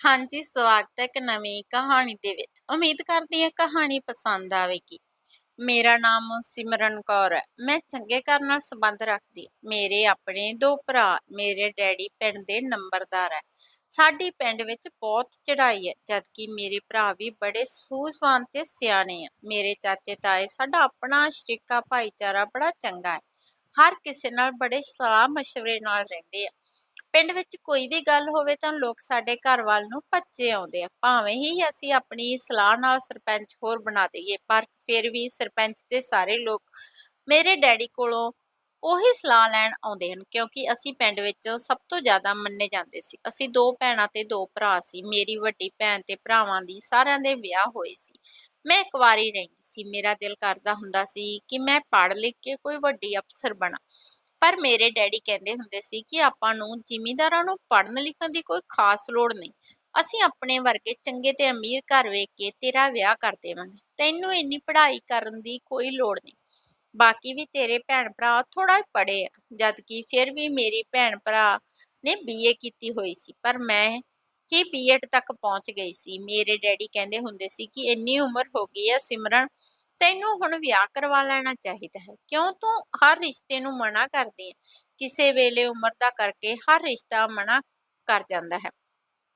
ਹਾਂਜੀ, ਸਵਾਗਤ ਹੈ ਇੱਕ ਨਵੀਂ ਕਹਾਣੀ ਦੇ ਵਿੱਚ। ਉਮੀਦ ਕਰਦੀ ਹਾਂ ਕਹਾਣੀ ਪਸੰਦ ਆਵੇਗੀ। ਮੇਰਾ ਨਾਮ ਸਿਮਰਨ ਕੌਰ ਹੈ। ਮੈਂ ਚੰਗੇ ਘਰ ਨਾਲ ਸੰਬੰਧ ਰੱਖਦੀ। ਮੇਰੇ ਆਪਣੇ ਦੋ ਭਰਾ, ਮੇਰੇ ਡੈਡੀ ਪਿੰਡ ਦੇ ਨੰਬਰਦਾਰ ਹੈ। ਸਾਡੀ ਪਿੰਡ ਵਿੱਚ ਬਹੁਤ ਚੜ੍ਹਾਈ ਹੈ, ਜਦਕਿ ਮੇਰੇ ਭਰਾ ਵੀ ਬੜੇ ਸੂਝਵਾਨ ਤੇ ਸਿਆਣੇ ਆ। ਮੇਰੇ ਚਾਚੇ ਤਾਏ ਸਾਡਾ ਆਪਣਾ ਸ਼ਰੀਕਾ ਭਾਈਚਾਰਾ ਬੜਾ ਚੰਗਾ ਹੈ। ਹਰ ਕਿਸੇ ਨਾਲ ਬੜੇ ਸਲਾਹ ਮਸ਼ਵਰੇ ਨਾਲ ਰਹਿੰਦੇ ਆ। ਪਿੰਡ ਵਿੱਚ ਕੋਈ ਵੀ ਗੱਲ ਹੋਵੇ ਤਾਂ ਲੋਕ ਸਾਡੇ ਘਰ ਵੱਲ ਨੂੰ ਭੱਜੇ ਆਉਂਦੇ ਆ। ਭਾਵੇਂ ਹੀ ਅਸੀਂ ਆਪਣੀ ਸਲਾਹ ਨਾਲ ਸਰਪੰਚ ਹੋਰ ਬਣਾ ਦਈਏ, ਪਰ ਫਿਰ ਵੀ ਸਰਪੰਚ ਤੇ ਸਾਰੇ ਲੋਕ ਮੇਰੇ ਡੈਡੀ ਕੋਲੋਂ ਉਹੀ ਸਲਾਹ ਲੈਣ ਆਉਂਦੇ ਹਨ, ਕਿਉਂਕਿ ਅਸੀਂ ਪਿੰਡ ਵਿੱਚ ਸਭ ਤੋਂ ਜ਼ਿਆਦਾ ਮੰਨੇ ਜਾਂਦੇ ਸੀ। ਅਸੀਂ ਦੋ ਭੈਣਾਂ ਤੇ ਦੋ ਭਰਾ ਸੀ। ਮੇਰੀ ਵੱਡੀ ਭੈਣ ਤੇ ਭਰਾਵਾਂ ਦੀ ਸਾਰਿਆਂ ਦੇ ਵਿਆਹ ਹੋਏ ਸੀ। ਮੈਂ ਇੱਕ ਵਾਰੀ ਰਹਿੰਦੀ ਸੀ। ਮੇਰਾ ਦਿਲ ਕਰਦਾ ਹੁੰਦਾ ਸੀ ਕਿ ਮੈਂ ਪੜ੍ਹ ਲਿਖ ਕੇ ਕੋਈ ਵੱਡੀ ਅਫਸਰ ਬਣਾ। ਪਰ ਮੇਰੇ ਡੈਡੀ ਕਹਿੰਦੇ ਹੁੰਦੇ ਸੀ ਕਿ ਆਪਾਂ ਨੂੰ ਜ਼ਿਮੀਂਦਾਰਾਂ ਨੂੰ ਪੜ੍ਹਨ ਲਿਖਣ ਦੀ ਕੋਈ ਖਾਸ ਲੋੜ ਨਹੀਂ। ਅਸੀਂ ਆਪਣੇ ਵਰਗੇ ਚੰਗੇ ਤੇ ਅਮੀਰ ਘਰ ਵੇਖ ਕੇ ਤੇਰਾ ਵਿਆਹ ਕਰ ਦੇਵਾਂਗੇ। ਤੈਨੂੰ ਇੰਨੀ ਪੜ੍ਹਾਈ ਕਰਨ ਦੀ ਕੋਈ ਲੋੜ ਨਹੀਂ। ਬਾਕੀ ਵੀ ਤੇਰੇ ਭੈਣ ਭਰਾ ਥੋੜਾ ਪੜ੍ਹੇ ਆ ਜਦ ਕਿ ਫਿਰ ਵੀ ਮੇਰੀ ਭੈਣ ਭਰਾ ਨੇ ਬੀਏ ਕੀਤੀ ਹੋਈ ਸੀ। ਪਰ ਮੈਂ ਹੀ ਬੀਐਡ ਤੱਕ ਪਹੁੰਚ ਗਈ ਸੀ। ਮੇਰੇ ਡੈਡੀ ਕਹਿੰਦੇ ਹੁੰਦੇ ਸੀ ਕਿ ਇੰਨੀ ਉਮਰ ਹੋ ਗਈ ਹੈ ਸਿਮਰਨ ਤੈਨੂੰ ਹੁਣ ਵਿਆਹ ਕਰਵਾ ਲੈਣਾ ਚਾਹੀਦਾ ਹੈ। ਕਿਉਂ ਤੂੰ ਹਰ ਰਿਸ਼ਤੇ ਨੂੰ ਮਨਾ ਕਰਦੀ ਹੈ ਕਿਸੇ ਵੇਲੇ ਉਮਰ ਦਾ ਕਰਕੇ ਹਰ ਰਿਸ਼ਤਾ ਮਨਾ ਕਰ ਜਾਂਦਾ ਹੈ।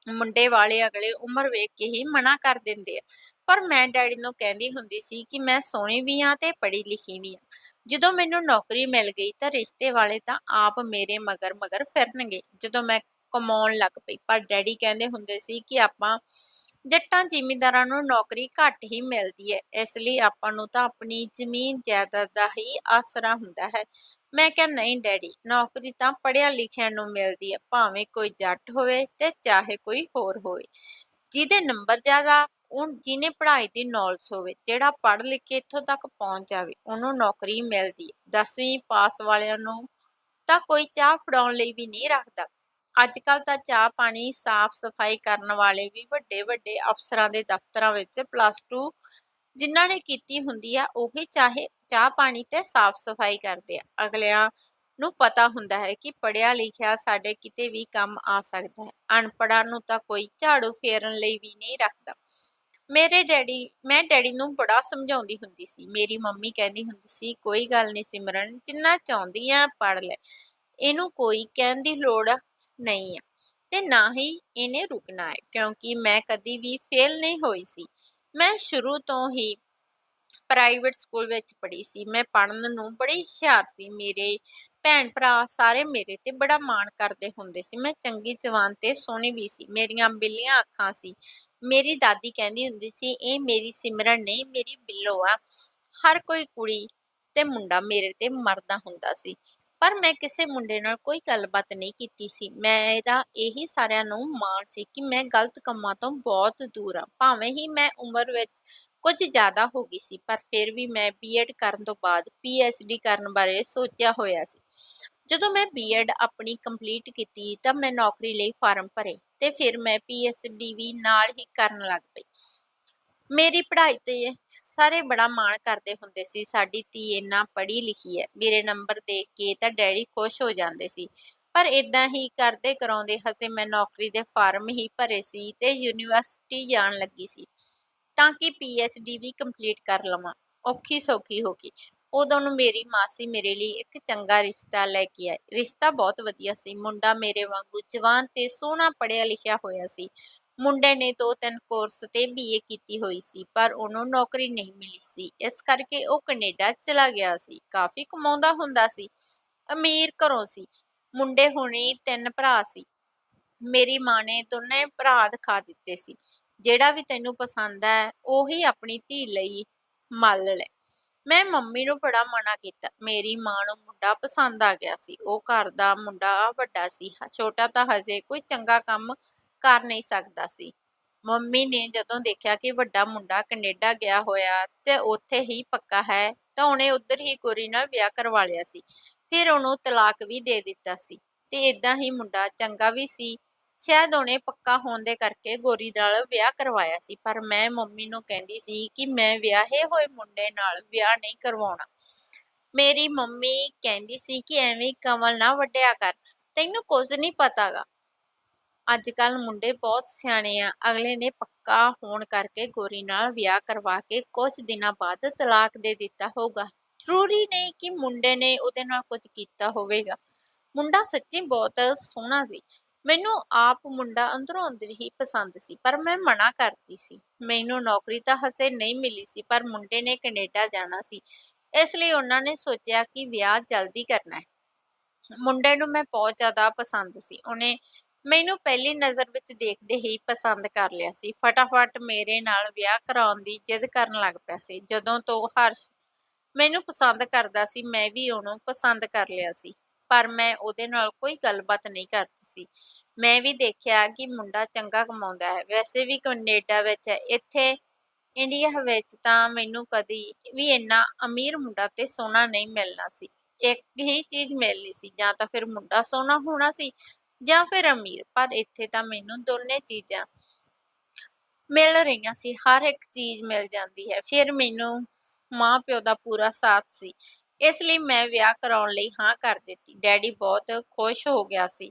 ਮੁੰਡੇ ਵਾਲੇ ਅਗਲੇ ਉਮਰ ਵੇਖ ਕੇ ਹੀ ਮਨਾ ਕਰ ਦਿੰਦੇ ਆ। ਪਰ ਮੈਂ ਡੈਡੀ ਨੂੰ ਕਹਿੰਦੀ ਹੁੰਦੀ ਸੀ ਕਿ ਮੈਂ ਸੋਹਣੀ ਵੀ ਆ ਤੇ ਪੜ੍ਹੀ ਲਿਖੀ ਵੀ ਆ। ਜਦੋਂ ਮੈਨੂੰ ਨੌਕਰੀ ਮਿਲ ਗਈ ਤਾਂ ਰਿਸ਼ਤੇ ਵਾਲੇ ਤਾਂ ਆਪ ਮੇਰੇ ਮਗਰ ਮਗਰ ਫਿਰਨਗੇ। ਜਦੋਂ ਮੈਂ ਕਮਾਉਣ ਲੱਗ ਪਈ, ਪਰ ਡੈਡੀ ਕਹਿੰਦੇ ਹੁੰਦੇ ਸੀ ਕਿ ਆਪਾਂ ਜੱਟਾਂ ਜ਼ਿਮੀਂਦਾਰਾਂ ਨੂੰ ਨੌਕਰੀ ਘੱਟ ਹੀ ਮਿਲਦੀ ਹੈ, ਇਸ ਲਈ ਆਪਾਂ ਨੂੰ ਤਾਂ ਆਪਣੀ ਜ਼ਮੀਨ ਜਾਇਦਾਦ ਦਾ ਹੀ ਆਸਰਾ ਹੁੰਦਾ ਹੈ। ਮੈਂ ਕਿਹਾ, ਨਹੀਂ ਡੈਡੀ, ਨੌਕਰੀ ਤਾਂ ਪੜ੍ਹਿਆ ਲਿਖਿਆ ਨੂੰ ਮਿਲਦੀ ਹੈ, ਭਾਵੇਂ ਕੋਈ ਜੱਟ ਹੋਵੇ ਤੇ ਚਾਹੇ ਕੋਈ ਹੋਰ ਹੋਵੇ। ਜਿਹਦੇ ਨੰਬਰ ਜ਼ਿਆਦਾ, ਉਹ ਜਿਹਨੇ ਪੜ੍ਹਾਈ ਦੀ ਨੌਲੇਜ ਹੋਵੇ, ਜਿਹੜਾ ਪੜ੍ਹ ਲਿਖ ਕੇ ਇੱਥੋਂ ਤੱਕ ਪਹੁੰਚ ਜਾਵੇ, ਉਹਨੂੰ ਨੌਕਰੀ ਮਿਲਦੀ ਹੈ। 10ਵੀਂ ਪਾਸ ਵਾਲਿਆਂ ਨੂੰ ਤਾਂ ਕੋਈ ਚਾਹ ਫੜਾਉਣ ਲਈ ਵੀ ਨਹੀਂ ਰੱਖਦਾ। ਅੱਜ ਕੱਲ ਤਾਂ ਚਾਹ ਪਾਣੀ ਸਾਫ਼ ਸਫ਼ਾਈ ਕਰਨ ਵਾਲੇ ਵੀ ਵੱਡੇ ਵੱਡੇ ਅਫਸਰਾਂ ਦੇ ਦਫ਼ਤਰਾਂ ਵਿੱਚ ਪਲੱਸ 2 ਜਿਨ੍ਹਾਂ ਨੇ ਕੀਤੀ ਹੁੰਦੀ ਆ, ਉਹੀ ਚਾਹੇ ਚਾਹ ਪਾਣੀ ਤੇ ਸਾਫ਼ ਸਫ਼ਾਈ ਕਰਦੇ ਆ। ਅਗਲਿਆਂ ਨੂੰ ਪਤਾ ਹੁੰਦਾ ਹੈ ਕਿ ਪੜਿਆ ਲਿਖਿਆ ਸਾਡੇ ਕਿਤੇ ਵੀ ਕੰਮ ਆ ਸਕਦਾ ਹੈ। ਅਨਪੜਾਂ ਨੂੰ ਤਾਂ ਕੋਈ ਝਾੜੂ ਫੇਰਨ ਲਈ ਵੀ ਨਹੀਂ ਰੱਖਦਾ। ਮੇਰੇ ਡੈਡੀ, ਮੈਂ ਡੈਡੀ ਨੂੰ ਬੜਾ ਸਮਝਾਉਂਦੀ ਹੁੰਦੀ ਸੀ। ਮੇਰੀ ਮੰਮੀ ਕਹਿੰਦੀ ਹੁੰਦੀ ਸੀ, ਕੋਈ ਗੱਲ ਨਹੀਂ ਸਿਮਰਨ, ਜਿੰਨਾ ਚਾਹੁੰਦੀ ਆ ਪੜ ਲੈ। ਇਹਨੂੰ ਕੋਈ ਕਹਿਣ ਦੀ ਲੋੜ ਨਹੀਂ ਆ। ਤੇ ਨਾ ਹੀ ਇਹਨੇ ਰੁਕਣਾ ਹੈ, ਕਿਉਂਕਿ ਮੈਂ ਕਦੀ ਵੀ ਫੇਲ ਨਹੀਂ ਹੋਈ ਸੀ। ਮੈਂ ਸ਼ੁਰੂ ਤੋਂ ਹੀ ਪ੍ਰਾਈਵੇਟ ਸਕੂਲ ਵਿੱਚ ਪੜ੍ਹੀ ਸੀ। ਮੈਂ ਪੜ੍ਹਨ ਨੂੰ ਬੜੀ ਹੁਸ਼ਿਆਰ ਸੀ। ਮੇਰੇ ਭੈਣ ਭਰਾ ਸਾਰੇ ਮੇਰੇ ਤੇ ਬੜਾ ਮਾਣ ਕਰਦੇ ਹੁੰਦੇ ਸੀ। ਮੈਂ ਚੰਗੀ ਜਵਾਨ ਤੇ ਸੋਹਣੀ ਵੀ ਸੀ। ਮੇਰੀਆਂ ਬਿੱਲੀਆਂ ਅੱਖਾਂ ਸੀ। ਮੇਰੀ ਦਾਦੀ ਕਹਿੰਦੀ ਹੁੰਦੀ ਸੀ, ਇਹ ਮੇਰੀ ਸਿਮਰਨ ਨਹੀਂ, ਮੇਰੀ ਬਿੱਲੋ ਆ। ਹਰ ਕੋਈ ਕੁੜੀ ਤੇ ਮੁੰਡਾ ਮੇਰੇ ਤੇ ਮਰਦਾ ਹੁੰਦਾ ਸੀ। ਪਰ ਮੈਂ ਕਿਸੇ ਮੁੰਡੇ ਨਾਲ ਕੋਈ ਗੱਲਬਾਤ ਨਹੀਂ ਕੀਤੀ ਸੀ। ਮੇਰਾ ਇਹੀ ਸਾਰਿਆਂ ਨੂੰ ਮਾਣ ਸੀ ਕਿ ਮੈਂ ਗਲਤ ਕੰਮਾਂ ਤੋਂ ਬਹੁਤ ਦੂਰ ਹਾਂ। ਭਾਵੇਂ ਹੀ ਮੈਂ ਉਮਰ ਵਿੱਚ ਕੁਝ ਜ਼ਿਆਦਾ ਹੋ ਗਈ ਸੀ, ਪਰ ਫਿਰ ਵੀ ਮੈਂ ਬੀਐਡ ਕਰਨ ਤੋਂ ਬਾਅਦ ਪੀਐਚਡੀ ਕਰਨ ਬਾਰੇ ਸੋਚਿਆ ਹੋਇਆ ਸੀ। ਜਦੋਂ ਮੈਂ ਬੀਐਡ ਆਪਣੀ ਕੰਪਲੀਟ ਕੀਤੀ ਤਾਂ ਮੈਂ ਨੌਕਰੀ ਲਈ ਫਾਰਮ ਭਰੇ ਤੇ ਫਿਰ ਮੈਂ ਪੀਐਚਡੀ ਵੀ ਨਾਲ ਹੀ ਕਰਨ ਲੱਗ ਪਈ। ਮੇਰੀ ਪੜ੍ਹਾਈ ਤੇ ਸਾਰੇ ਬੜਾ ਮਾਣ ਕਰਦੇ ਹੁੰਦੇ ਸੀ। ਸਾਡੀ ਧੀ ਇੰਨਾ ਪੜ੍ਹੀ ਲਿਖੀ ਹੈ ਮੇਰੇ ਨੰਬਰ ਦੇਖ ਕੇ ਤਾਂ ਡੈਡੀ ਖੁਸ਼ ਹੋ ਜਾਂਦੇ ਸੀ। ਪਰ ਇਦਾਂ ਹੀ ਕਰਦੇ ਕਰਾਉਂਦੇ ਹਸੇ ਮੈਂ ਨੌਕਰੀ ਦੇ ਫਾਰਮ ਹੀ ਭਰੇ ਸੀ ਤੇ ਯੂਨੀਵਰਸਿਟੀ ਜਾਣ ਲੱਗੀ ਸੀ ਤਾਂ ਕਿ ਪੀਐਚਡੀ ਵੀ ਕੰਪਲੀਟ ਕਰ ਲਵਾਂ। ਔਖੀ ਸੌਖੀ ਹੋ ਗਈ। ਉਦੋਂ ਨੂੰ ਮੇਰੀ ਮਾਸੀ ਮੇਰੇ ਲਈ ਇੱਕ ਚੰਗਾ ਰਿਸ਼ਤਾ ਲੈ ਕੇ ਆਈ। ਰਿਸ਼ਤਾ ਬਹੁਤ ਵਧੀਆ ਸੀ। ਮੁੰਡਾ ਮੇਰੇ ਵਾਂਗੂ ਜਵਾਨ ਤੇ ਸੋਹਣਾ ਪੜ੍ਹਿਆ ਲਿਖਿਆ ਹੋਇਆ ਸੀ। ਮੁੰਡੇ ਨੇ ਦੋ ਤਿੰਨ ਕੋਰਸ ਤੇ ਬੀਏ ਕੀਤੀ ਹੋਈ ਸੀ, ਪਰ ਉਹਨੂੰ ਨੌਕਰੀ ਨਹੀਂ ਮਿਲੀ ਸੀ। ਇਸ ਕਰਕੇ ਉਹ ਕੈਨੇਡਾ ਚਲਾ ਗਿਆ ਸੀ। ਕਾਫੀ ਕਮਾਉਂਦਾ ਹੁੰਦਾ ਸੀ। ਅਮੀਰ ਘਰੋਂ ਸੀ। ਮੁੰਡੇ ਹੁਣੇ ਤਿੰਨ ਭਰਾ ਸੀ। ਮੇਰੀ ਮਾਂ ਨੇ ਦੋਨੇ ਭਰਾ ਦਿਖਾ ਦਿੱਤੇ ਸੀ। ਜਿਹੜਾ ਵੀ ਤੈਨੂੰ ਪਸੰਦ ਹੈ, ਉਹੀ ਆਪਣੀ ਧੀ ਲਈ ਮੱਲ ਲੈ। ਮੈਂ ਮੰਮੀ ਨੂੰ ਬੜਾ ਮਨਾ ਕੀਤਾ। ਮੇਰੀ ਮਾਂ ਨੂੰ ਮੁੰਡਾ ਪਸੰਦ ਆ ਗਿਆ ਸੀ। ਉਹ ਘਰ ਦਾ ਮੁੰਡਾ ਵੱਡਾ ਸੀ। ਛੋਟਾ ਤਾਂ ਹਜੇ ਕੋਈ ਚੰਗਾ ਕੰਮ ਕਰ ਨਹੀਂ ਸਕਦਾ ਸੀ। ਮੰਮੀ ਨੇ ਜਦੋਂ ਦੇਖਿਆ ਕਿ ਵੱਡਾ ਮੁੰਡਾ ਕੈਨੇਡਾ ਗਿਆ ਹੋਇਆ ਤੇ ਉੱਥੇ ਹੀ ਪੱਕਾ ਹੈ, ਤਾਂ ਉਹਨੇ ਉੱਧਰ ਹੀ ਗੋਰੀ ਨਾਲ ਵਿਆਹ ਕਰਵਾ ਲਿਆ ਸੀ। ਫਿਰ ਉਹਨੂੰ ਤਲਾਕ ਵੀ ਦੇ ਦਿੱਤਾ ਸੀ ਤੇ ਇਦਾਂ ਹੀ ਮੁੰਡਾ ਚੰਗਾ ਵੀ ਸੀ। ਸ਼ਾਇਦ ਉਹਨੇ ਪੱਕਾ ਹੋਣ ਦੇ ਕਰਕੇ ਗੋਰੀ ਨਾਲ ਵਿਆਹ ਕਰਵਾਇਆ ਸੀ, ਪਰ ਮੈਂ ਮੰਮੀ ਨੂੰ ਕਹਿੰਦੀ ਸੀ ਕਿ ਮੈਂ ਵਿਆਹੇ ਹੋਏ ਮੁੰਡੇ ਨਾਲ ਵਿਆਹ ਨਹੀਂ ਕਰਵਾਉਣਾ। ਮੇਰੀ ਮੰਮੀ ਕਹਿੰਦੀ ਸੀ ਕਿ ਐਵੇਂ ਕਮਲ ਨਾ ਵੱਡਿਆ ਕਰ, ਤੈਨੂੰ ਕੁਝ ਨਹੀਂ ਪਤਾਗਾ। ਅੱਜ ਕੱਲ ਮੁੰਡੇ ਬਹੁਤ ਸਿਆਣੇ ਆ, ਅਗਲੇ ਨੇ ਪੱਕਾ ਹੋਣ ਕਰਕੇ ਗੋਰੀ ਨਾਲ ਵਿਆਹ ਕਰਵਾ ਕੇ ਕੁਝ ਦਿਨਾਂ ਬਾਅਦ ਤਲਾਕ ਦੇ ਦਿੱਤਾ ਹੋਊਗਾ। ਜ਼ਰੂਰੀ ਨਹੀਂ ਕਿ ਮੁੰਡੇ ਨੇ ਉਹਦੇ ਨਾਲ ਕੁਝ ਕੀਤਾ ਹੋਵੇਗਾ। ਮੁੰਡਾ ਸੱਚੀ ਬਹੁਤ ਸੋਹਣਾ ਸੀ। ਮੈਨੂੰ ਆਪ ਮੁੰਡਾ ਅੰਦਰੋਂ ਅੰਦਰ ਹੀ ਪਸੰਦ ਸੀ, ਪਰ ਮੈਂ ਮਨਾ ਕਰਦੀ ਸੀ। ਮੈਨੂੰ ਨੌਕਰੀ ਤਾਂ ਹਸੇ ਨਹੀਂ ਮਿਲੀ ਸੀ, ਪਰ ਮੁੰਡੇ ਨੇ ਕੈਨੇਡਾ ਜਾਣਾ ਸੀ। ਇਸ ਲਈ ਉਹਨਾਂ ਨੇ ਸੋਚਿਆ ਕਿ ਵਿਆਹ ਜਲਦੀ ਕਰਨਾ ਹੈ। ਮੁੰਡੇ ਨੂੰ ਮੈਂ ਬਹੁਤ ਜ਼ਿਆਦਾ ਪਸੰਦ ਸੀ। ਉਹਨੇ ਮੈਨੂੰ ਪਹਿਲੀ ਨਜ਼ਰ ਵਿੱਚ ਦੇਖਦੇ ਹੀ ਪਸੰਦ ਕਰ ਲਿਆ ਸੀ। ਫਟਾਫਟ ਮੇਰੇ ਨਾਲ ਵਿਆਹ ਕਰਾਉਣ ਦੀ ਜਿੱਦ ਕਰਨ ਲੱਗ ਪਿਆ ਸੀ। ਜਦੋਂ ਤੋਂ ਹਰਸ਼ ਮੈਨੂੰ ਪਸੰਦ ਕਰਦਾ ਸੀ, ਮੈਂ ਵੀ ਉਹਨੂੰ ਪਸੰਦ ਕਰ ਲਿਆ ਸੀ। ਪਰ ਮੈਂ ਉਹਦੇ ਨਾਲ ਕੋਈ ਗੱਲਬਾਤ ਨਹੀਂ ਕਰਦੀ ਸੀ। ਮੈਂ ਵੀ ਦੇਖਿਆ ਕਿ ਮੁੰਡਾ ਚੰਗਾ ਕਮਾਉਂਦਾ ਹੈ। ਵੈਸੇ ਵੀ ਕੈਨੇਡਾ ਵਿੱਚ ਹੈ। ਇੱਥੇ, ਇੰਡੀਆ ਵਿੱਚ ਤਾਂ ਮੈਨੂੰ ਕਦੀ ਵੀ ਇੰਨਾ ਅਮੀਰ ਮੁੰਡਾ ਤੇ ਸੋਹਣਾ ਨਹੀਂ ਮਿਲਣਾ ਸੀ। ਇੱਕ ਹੀ ਚੀਜ਼ ਮਿਲਣੀ ਸੀ। ਜਾਂ ਤਾਂ ਫਿਰ ਮੁੰਡਾ ਸੋਹਣਾ ਹੋਣਾ ਸੀ ਜਾਂ ਫਿਰ ਅਮੀਰ, ਪਰ ਇੱਥੇ ਤਾਂ ਮੈਨੂੰ ਦੋਨੇ ਚੀਜ਼ਾਂ ਮਿਲ ਰਹੀਆਂ ਸੀ, ਹਰ ਇੱਕ ਚੀਜ਼ ਮਿਲ ਜਾਂਦੀ ਹੈ। ਫਿਰ ਮੈਨੂੰ ਮਾਂ ਪਿਓ ਦਾ ਪੂਰਾ ਸਾਥ ਸੀ। ਇਸ ਲਈ ਮੈਂ ਵਿਆਹ ਕਰਾਉਣ ਲਈ ਹਾਂ ਕਰ ਦਿੱਤੀ। ਡੈਡੀ ਬਹੁਤ ਖੁਸ਼ ਹੋ ਗਿਆ ਸੀ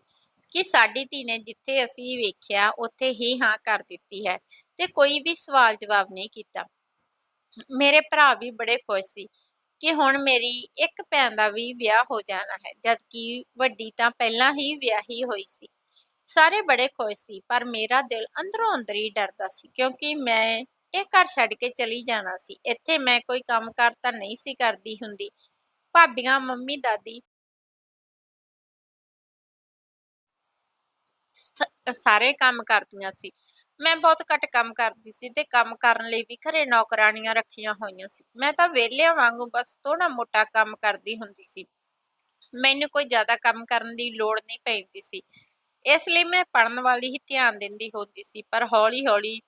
ਕਿ ਸਾਡੀ ਧੀ ਨੇ ਜਿੱਥੇ ਅਸੀਂ ਵੇਖਿਆ, ਉੱਥੇ ਹੀ ਹਾਂ ਕਰ ਦਿੱਤੀ ਹੈ ਤੇ ਕੋਈ ਵੀ ਸਵਾਲ ਜਵਾਬ ਨਹੀਂ ਕੀਤਾ। ਮੇਰੇ ਭਰਾ ਵੀ ਬੜੇ ਖੁਸ਼ ਸੀ ਕਿ ਹੁਣ ਮੇਰੀ ਇੱਕ ਭੈਣ ਦਾ ਵੀ ਵਿਆਹ ਹੋ ਜਾਣਾ ਹੈ, ਜਦਕਿ ਵੱਡੀ ਤਾਂ ਪਹਿਲਾਂ ਹੀ ਵਿਆਹੀ ਹੋਈ ਸੀ। ਸਾਰੇ ਬੜੇ ਖੁਸ਼ ਸੀ, ਪਰ ਮੇਰਾ ਦਿਲ ਅੰਦਰੋਂ ਅੰਦਰ ਹੀ ਡਰਦਾ ਸੀ, ਕਿਉਂਕਿ ਮੈਂ ਇਹ ਘਰ ਛੱਡ ਕੇ ਚਲੀ ਜਾਣਾ ਸੀ। ਇੱਥੇ ਮੈਂ ਕੋਈ ਕੰਮ ਕਾਰ ਤਾਂ ਨਹੀਂ ਸੀ ਕਰਦੀ ਹੁੰਦੀ। ਭਾਬੀਆਂ, ਮੰਮੀ, ਦਾਦੀ ਸਾਰੇ ਕੰਮ ਕਰਦੀਆਂ ਸੀ। ਮੈਂ ਬਹੁਤ ਘੱਟ ਕੰਮ ਕਰਦੀ ਸੀ ਤੇ ਕੰਮ ਕਰਨ ਲਈ ਵੀ ਘਰੇ ਨੌਕਰਾਨੀਆਂ ਰੱਖੀਆਂ ਹੋਈਆਂ ਸੀ। ਮੈਂ ਤਾਂ ਵਿਹਲਿਆਂ ਵਾਂਗੂ ਬਸ ਥੋੜਾ ਮੋਟਾ ਕੰਮ ਕਰਦੀ ਹੁੰਦੀ ਸੀ। ਮੈਨੂੰ ਕੋਈ ਜ਼ਿਆਦਾ ਕੰਮ ਕਰਨ ਦੀ ਲੋੜ ਨਹੀਂ ਪੈਂਦੀ ਸੀ। ਇਸ ਲਈ ਮੈਂ ਪੜਨ ਵਾਲੀ ਹੀ ਧਿਆਨ ਦਿੰਦੀ ਹੁੰਦੀ ਸੀ, ਪਰ ਹੌਲੀ ਹੌਲੀ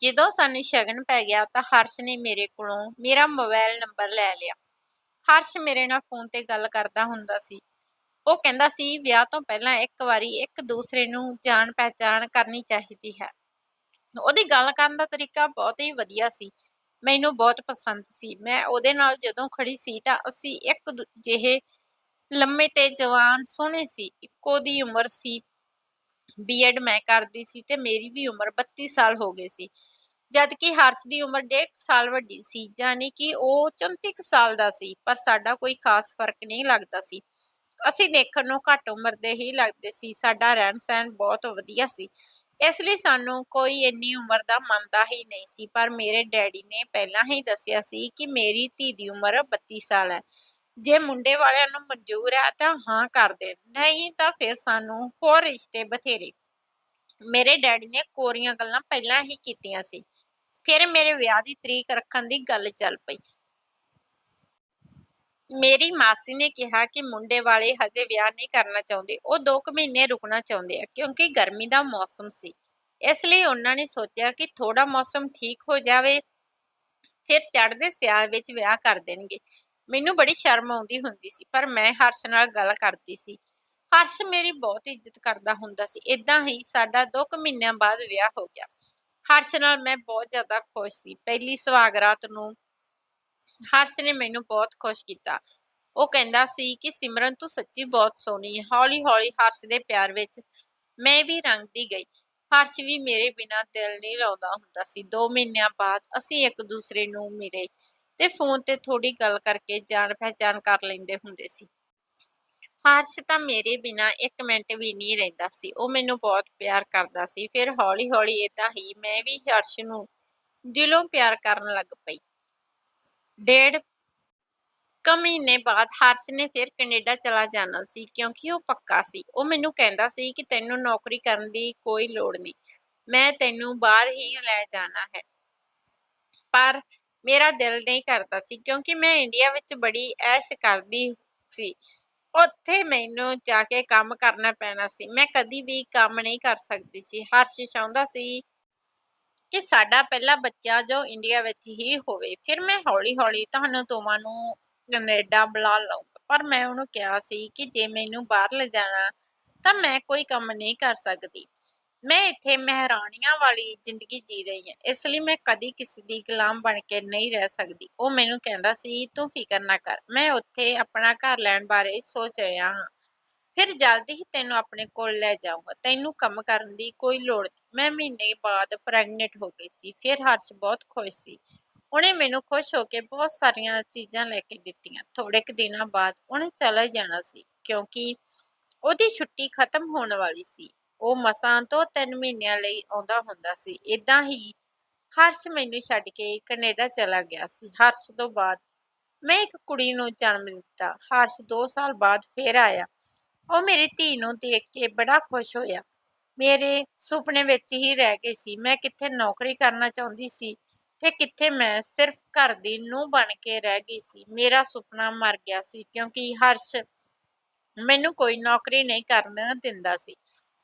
ਜਦੋਂ ਸਾਨੂੰ ਸ਼ਗਨ ਪੈ ਗਿਆ ਤਾਂ ਹਰਸ਼ ਨੇ ਮੇਰੇ ਕੋਲੋਂ ਮੇਰਾ ਮੋਬਾਈਲ ਨੰਬਰ ਲੈ ਲਿਆ। ਹਰਸ਼ ਮੇਰੇ ਨਾਲ ਫੋਨ ਤੇ ਗੱਲ ਕਰਦਾ ਹੁੰਦਾ ਸੀ। ਉਹ ਕਹਿੰਦਾ ਸੀ ਵਿਆਹ ਤੋਂ ਪਹਿਲਾਂ ਇੱਕ ਵਾਰੀ ਇੱਕ ਦੂਸਰੇ ਨੂੰ ਜਾਣ ਪਹਿਚਾਣ ਕਰਨੀ ਚਾਹੀਦੀ ਹੈ। ਉਹਦੀ ਗੱਲ ਕਰਨ ਦਾ ਤਰੀਕਾ ਬਹੁਤ ਹੀ ਵਧੀਆ ਸੀ। ਮੈਨੂੰ ਬਹੁਤ ਪਸੰਦ ਸੀ। ਮੈਂ ਉਹਦੇ ਨਾਲ ਜਦੋਂ ਖੜੀ ਸੀ ਤਾਂ ਅਸੀਂ ਇੱਕ ਜਿਹੇ ਲੰਮੇ ਤੇ ਜਵਾਨ ਸੋਹਣੇ ਸੀ। ਇੱਕੋ ਦੀ ਉਮਰ ਸੀ। ਬੀਐਡ ਮੈਂ ਕਰਦੀ ਸੀ ਤੇ ਮੇਰੀ ਵੀ ਉਮਰ 32 ਸਾਲ ਹੋ ਗਏ ਸੀ। ਜਦ ਕਿ ਹਰਸ਼ ਦੀ ਉਮਰ 1.5 ਸਾਲ ਵੱਡੀ ਸੀ ਯਾਨੀ ਕਿ ਉਹ 34 ਕੁ ਸਾਲ ਦਾ ਸੀ, ਪਰ ਸਾਡਾ ਕੋਈ ਖਾਸ ਫ਼ਰਕ ਨਹੀਂ ਲੱਗਦਾ ਸੀ। ਅਸੀਂ ਦੇਖਣ ਨੂੰ ਘੱਟ ਉਮਰ ਦੇ ਹੀ ਲੱਗਦੇ ਸੀ, ਸਾਡਾ ਰਹਿਣ ਸਹਿਣ ਬਹੁਤ ਵਧੀਆ ਸੀ। ਇਸ ਲਈ ਸਾਨੂੰ ਕੋਈ ਇੰਨੀ ਉਮਰ ਦਾ ਮੰਨਦਾ ਹੀ ਨਹੀਂ ਸੀ, ਪਰ ਮੇਰੇ ਡੈਡੀ ਨੇ ਪਹਿਲਾਂ ਹੀ ਦੱਸਿਆ ਸੀ ਕਿ ਮੇਰੀ ਧੀ ਦੀ ਉਮਰ 32 ਸਾਲ ਹੈ। ਜੇ ਮੁੰਡੇ ਵਾਲਿਆਂ ਨੂੰ ਮਨਜ਼ੂਰ ਹੈ ਤਾਂ ਹਾਂ ਕਰ ਦੇਣ, ਨਹੀਂ ਤਾਂ ਫਿਰ ਸਾਨੂੰ ਹੋਰ ਰਿਸ਼ਤੇ ਬਥੇਰੇ। ਮੇਰੇ ਡੈਡੀ ਨੇ ਕੋਰੀਆਂ ਗੱਲਾਂ ਪਹਿਲਾਂ ਹੀ ਕੀਤੀਆਂ ਸੀ। ਫਿਰ ਮੇਰੇ ਵਿਆਹ ਦੀ ਤਰੀਕ ਰੱਖਣ ਦੀ ਗੱਲ ਚੱਲ ਪਈ। ਮੇਰੀ ਮਾਸੀ ਨੇ ਕਿਹਾ ਕਿ ਮੁੰਡੇ ਵਾਲੇ ਹਜੇ ਵਿਆਹ ਨਹੀਂ ਕਰਨਾ ਚਾਹੁੰਦੇ, ਉਹ 2 ਕੁ ਮਹੀਨੇ ਰੁਕਣਾ ਚਾਹੁੰਦੇ ਆ ਕਿਉਂਕਿ ਗਰਮੀ ਦਾ ਮੌਸਮ ਸੀ। ਇਸ ਲਈ ਉਹਨਾਂ ਨੇ ਸੋਚਿਆ ਕਿ ਥੋੜਾ ਮੌਸਮ ਠੀਕ ਹੋ ਜਾਵੇ, ਫਿਰ ਚੜ੍ਹਦੇ ਸਿਆਲ ਵਿੱਚ ਵਿਆਹ ਕਰ ਦੇਣਗੇ। ਮੈਨੂੰ ਬੜੀ ਸ਼ਰਮ ਆਉਂਦੀ ਹੁੰਦੀ ਸੀ, ਪਰ ਮੈਂ ਹਰਸ਼ ਨਾਲ ਗੱਲ ਕਰਦੀ ਸੀ। ਹਰਸ਼ ਮੇਰੀ ਬਹੁਤ ਇੱਜ਼ਤ ਕਰਦਾ ਹੁੰਦਾ ਸੀ ਇਦਾਂ ਹੀ ਸਾਡਾ 2 ਕੁ ਮਹੀਨਿਆਂ ਬਾਅਦ ਵਿਆਹ ਹੋ ਗਿਆ। ਹਰਸ਼ ਨਾਲ ਮੈਂ ਬਹੁਤ ਜ਼ਿਆਦਾ ਖੁਸ਼ ਸੀ, ਪਹਿਲੀ ਸੁਹਾਗਰਾਤ ਨੂੰ ਹਰਸ਼ ਨੇ ਮੈਨੂੰ ਬਹੁਤ ਖੁਸ਼ ਕੀਤਾ। ਉਹ ਕਹਿੰਦਾ ਸੀ ਕਿ ਸਿਮਰਨ ਤੂੰ ਸੱਚੀ ਬਹੁਤ ਸੋਹਣੀ ਹੈ। ਹੌਲੀ ਹੌਲੀ ਹਰਸ਼ ਦੇ ਪਿਆਰ ਵਿੱਚ ਮੈਂ ਵੀ ਰੰਗਦੀ ਗਈ। ਹਰਸ਼ ਵੀ ਮੇਰੇ ਬਿਨਾਂ ਦਿਲ ਨਹੀਂ ਲਾਉਂਦਾ ਹੁੰਦਾ ਸੀ। 2 ਮਹੀਨਿਆਂ ਬਾਅਦ ਅਸੀਂ ਇੱਕ ਦੂਸਰੇ ਨੂੰ ਮਿਲੇ ਤੇ ਫੋਨ ਤੇ ਥੋੜੀ ਗੱਲ ਕਰਕੇ ਜਾਣ ਪਹਿਚਾਣ ਕਰ ਲੈਂਦੇ ਹੁੰਦੇ ਸੀ। ਹਰਸ਼ ਤਾਂ ਮੇਰੇ ਬਿਨਾਂ ਇੱਕ ਮਿੰਟ ਵੀ ਨਹੀਂ ਰਹਿੰਦਾ ਸੀ। ਉਹ ਮੈਨੂੰ ਬਹੁਤ ਪਿਆਰ ਕਰਦਾ ਸੀ। ਫਿਰ ਹੌਲੀ ਹੌਲੀ ਏਦਾਂ ਹੀ ਮੈਂ ਵੀ ਹਰਸ਼ ਨੂੰ ਦਿਲੋਂ ਪਿਆਰ ਕਰਨ ਲੱਗ ਪਈ। ਡੇਢ ਕੁ ਮਹੀਨੇ ਬਾਅਦ ਹਰਸ਼ ਨੇ ਫਿਰ ਕੈਨੇਡਾ ਚਲਾ ਜਾਣਾ ਸੀ ਕਿਉਂਕਿ ਉਹ ਪੱਕਾ ਸੀ। ਉਹ ਮੈਨੂੰ ਕਹਿੰਦਾ ਸੀ ਕਿ ਤੈਨੂੰ ਨੌਕਰੀ ਕਰਨ ਦੀ ਕੋਈ ਲੋੜ ਨਹੀਂ। ਮੈਂ ਤੈਨੂੰ ਬਾਹਰ ਹੀ ਲੈ ਜਾਣਾ ਹੈ। ਪਰ ਮੇਰਾ ਦਿਲ ਨਹੀਂ ਕਰਦਾ ਸੀ ਕਿਉਂਕਿ ਮੈਂ ਇੰਡੀਆ ਵਿੱਚ ਬੜੀ ਐਸ਼ ਕਰਦੀ ਸੀ। ਉੱਥੇ ਮੈਨੂੰ ਜਾ ਕੇ ਕੰਮ ਕਰਨਾ ਪੈਣਾ ਸੀ। ਮੈਂ ਕਦੀ ਵੀ ਕੰਮ ਨਹੀਂ ਕਰ ਸਕਦੀ ਸੀ। ਹਰਸ਼ ਚਾਹੁੰਦਾ ਸੀ ਕਿ ਸਾਡਾ ਪਹਿਲਾ ਬੱਚਾ ਜੋ ਇੰਡੀਆ ਵਿੱਚ ਹੀ ਹੋਵੇ, ਫਿਰ ਮੈਂ ਹੌਲੀ ਹੌਲੀ ਤੁਹਾਨੂੰ ਦੋਵਾਂ ਨੂੰ ਕੈਨੇਡਾ ਬੁਲਾ ਲਵਾਂਗਾ ਪਰ ਮੈਂ ਉਹਨੂੰ ਕਿਹਾ ਸੀ ਕਿ ਜੇ ਮੈਨੂੰ ਬਾਹਰ ਲੈ ਜਾਣਾ, ਤਾਂ ਮੈਂ ਕੋਈ ਕੰਮ ਨਹੀਂ ਕਰ ਸਕਦੀ। ਮੈਂ ਇੱਥੇ ਮਹਾਰਾਣੀਆਂ ਵਾਲੀ ਜ਼ਿੰਦਗੀ ਜੀ ਰਹੀ ਹਾਂ, ਇਸ ਲਈ ਮੈਂ ਕਦੀ ਕਿਸੇ ਦੀ ਗੁਲਾਮ ਬਣ ਕੇ ਨਹੀਂ ਰਹਿ ਸਕਦੀ। ਉਹ ਮੈਨੂੰ ਕਹਿੰਦਾ ਸੀ, ਤੂੰ ਫਿਕਰ ਨਾ ਕਰ, ਮੈਂ ਉੱਥੇ ਆਪਣਾ ਘਰ ਲੈਣ ਬਾਰੇ ਸੋਚ ਰਿਹਾ ਹਾਂ। ਫਿਰ ਜਲਦੀ ਹੀ ਤੈਨੂੰ ਆਪਣੇ ਕੋਲ ਲੈ ਜਾਊਂਗਾ। ਤੈਨੂੰ ਕੰਮ ਕਰਨ ਦੀ ਕੋਈ ਲੋੜ ਨਹੀਂ ਮੈਂ ਮਹੀਨੇ ਬਾਅਦ ਪ੍ਰੈਗਨੈਂਟ ਹੋ ਗਈ ਸੀ। ਫਿਰ ਹਰਸ਼ ਬਹੁਤ ਖੁਸ਼ ਸੀ। ਉਹਨੇ ਮੈਨੂੰ ਖੁਸ਼ ਹੋ ਕੇ ਬਹੁਤ ਸਾਰੀਆਂ ਚੀਜ਼ਾਂ ਲੈ ਕੇ ਦਿੱਤੀਆਂ। ਥੋੜੇ ਕੁ ਦਿਨਾਂ ਬਾਅਦ ਉਹਨੇ ਚਲਾ ਜਾਣਾ ਸੀ, ਕਿਉਂਕਿ ਉਹਦੀ ਛੁੱਟੀ ਖਤਮ ਹੋਣ ਵਾਲੀ ਸੀ। ਉਹ ਮਸਾਂ ਤੋਂ 3 ਮਹੀਨਿਆਂ ਲਈ ਆਉਂਦਾ ਹੁੰਦਾ ਸੀ। ਇਦਾਂ ਹੀ ਹਰਸ਼ ਮੈਨੂੰ ਛੱਡ ਕੇ ਕੈਨੇਡਾ ਚਲਾ ਗਿਆ ਸੀ। ਹਰਸ਼ ਤੋਂ ਬਾਅਦ ਮੈਂ ਇੱਕ ਕੁੜੀ ਨੂੰ ਜਨਮ ਦਿੱਤਾ। ਹਰਸ਼ 2 ਸਾਲ ਬਾਅਦ ਫੇਰ ਆਇਆ। ਉਹ ਮੇਰੀ ਧੀ ਨੂੰ ਦੇਖ ਕੇ ਬੜਾ ਖੁਸ਼ ਹੋਇਆ। ਮੇਰੇ ਸੁਪਨੇ ਵਿੱਚ ਹੀ ਰਹਿ ਗਏ ਸੀ। ਮੈਂ ਕਿੱਥੇ ਨੌਕਰੀ ਕਰਨਾ ਚਾਹੁੰਦੀ ਸੀ ਤੇ ਕਿੱਥੇ ਮੈਂ ਸਿਰਫ ਘਰ ਦੀ ਨੂੰ ਬਣ ਕੇ ਰਹਿ ਗਈ ਸੀ। ਮੇਰਾ ਸੁਪਨਾ ਮਰ ਗਿਆ ਸੀ ਕਿਉਂਕਿ ਹਰਸ਼ ਮੈਨੂੰ ਕੋਈ ਨੌਕਰੀ ਨਹੀਂ ਕਰਨ ਦਿੰਦਾ ਸੀ।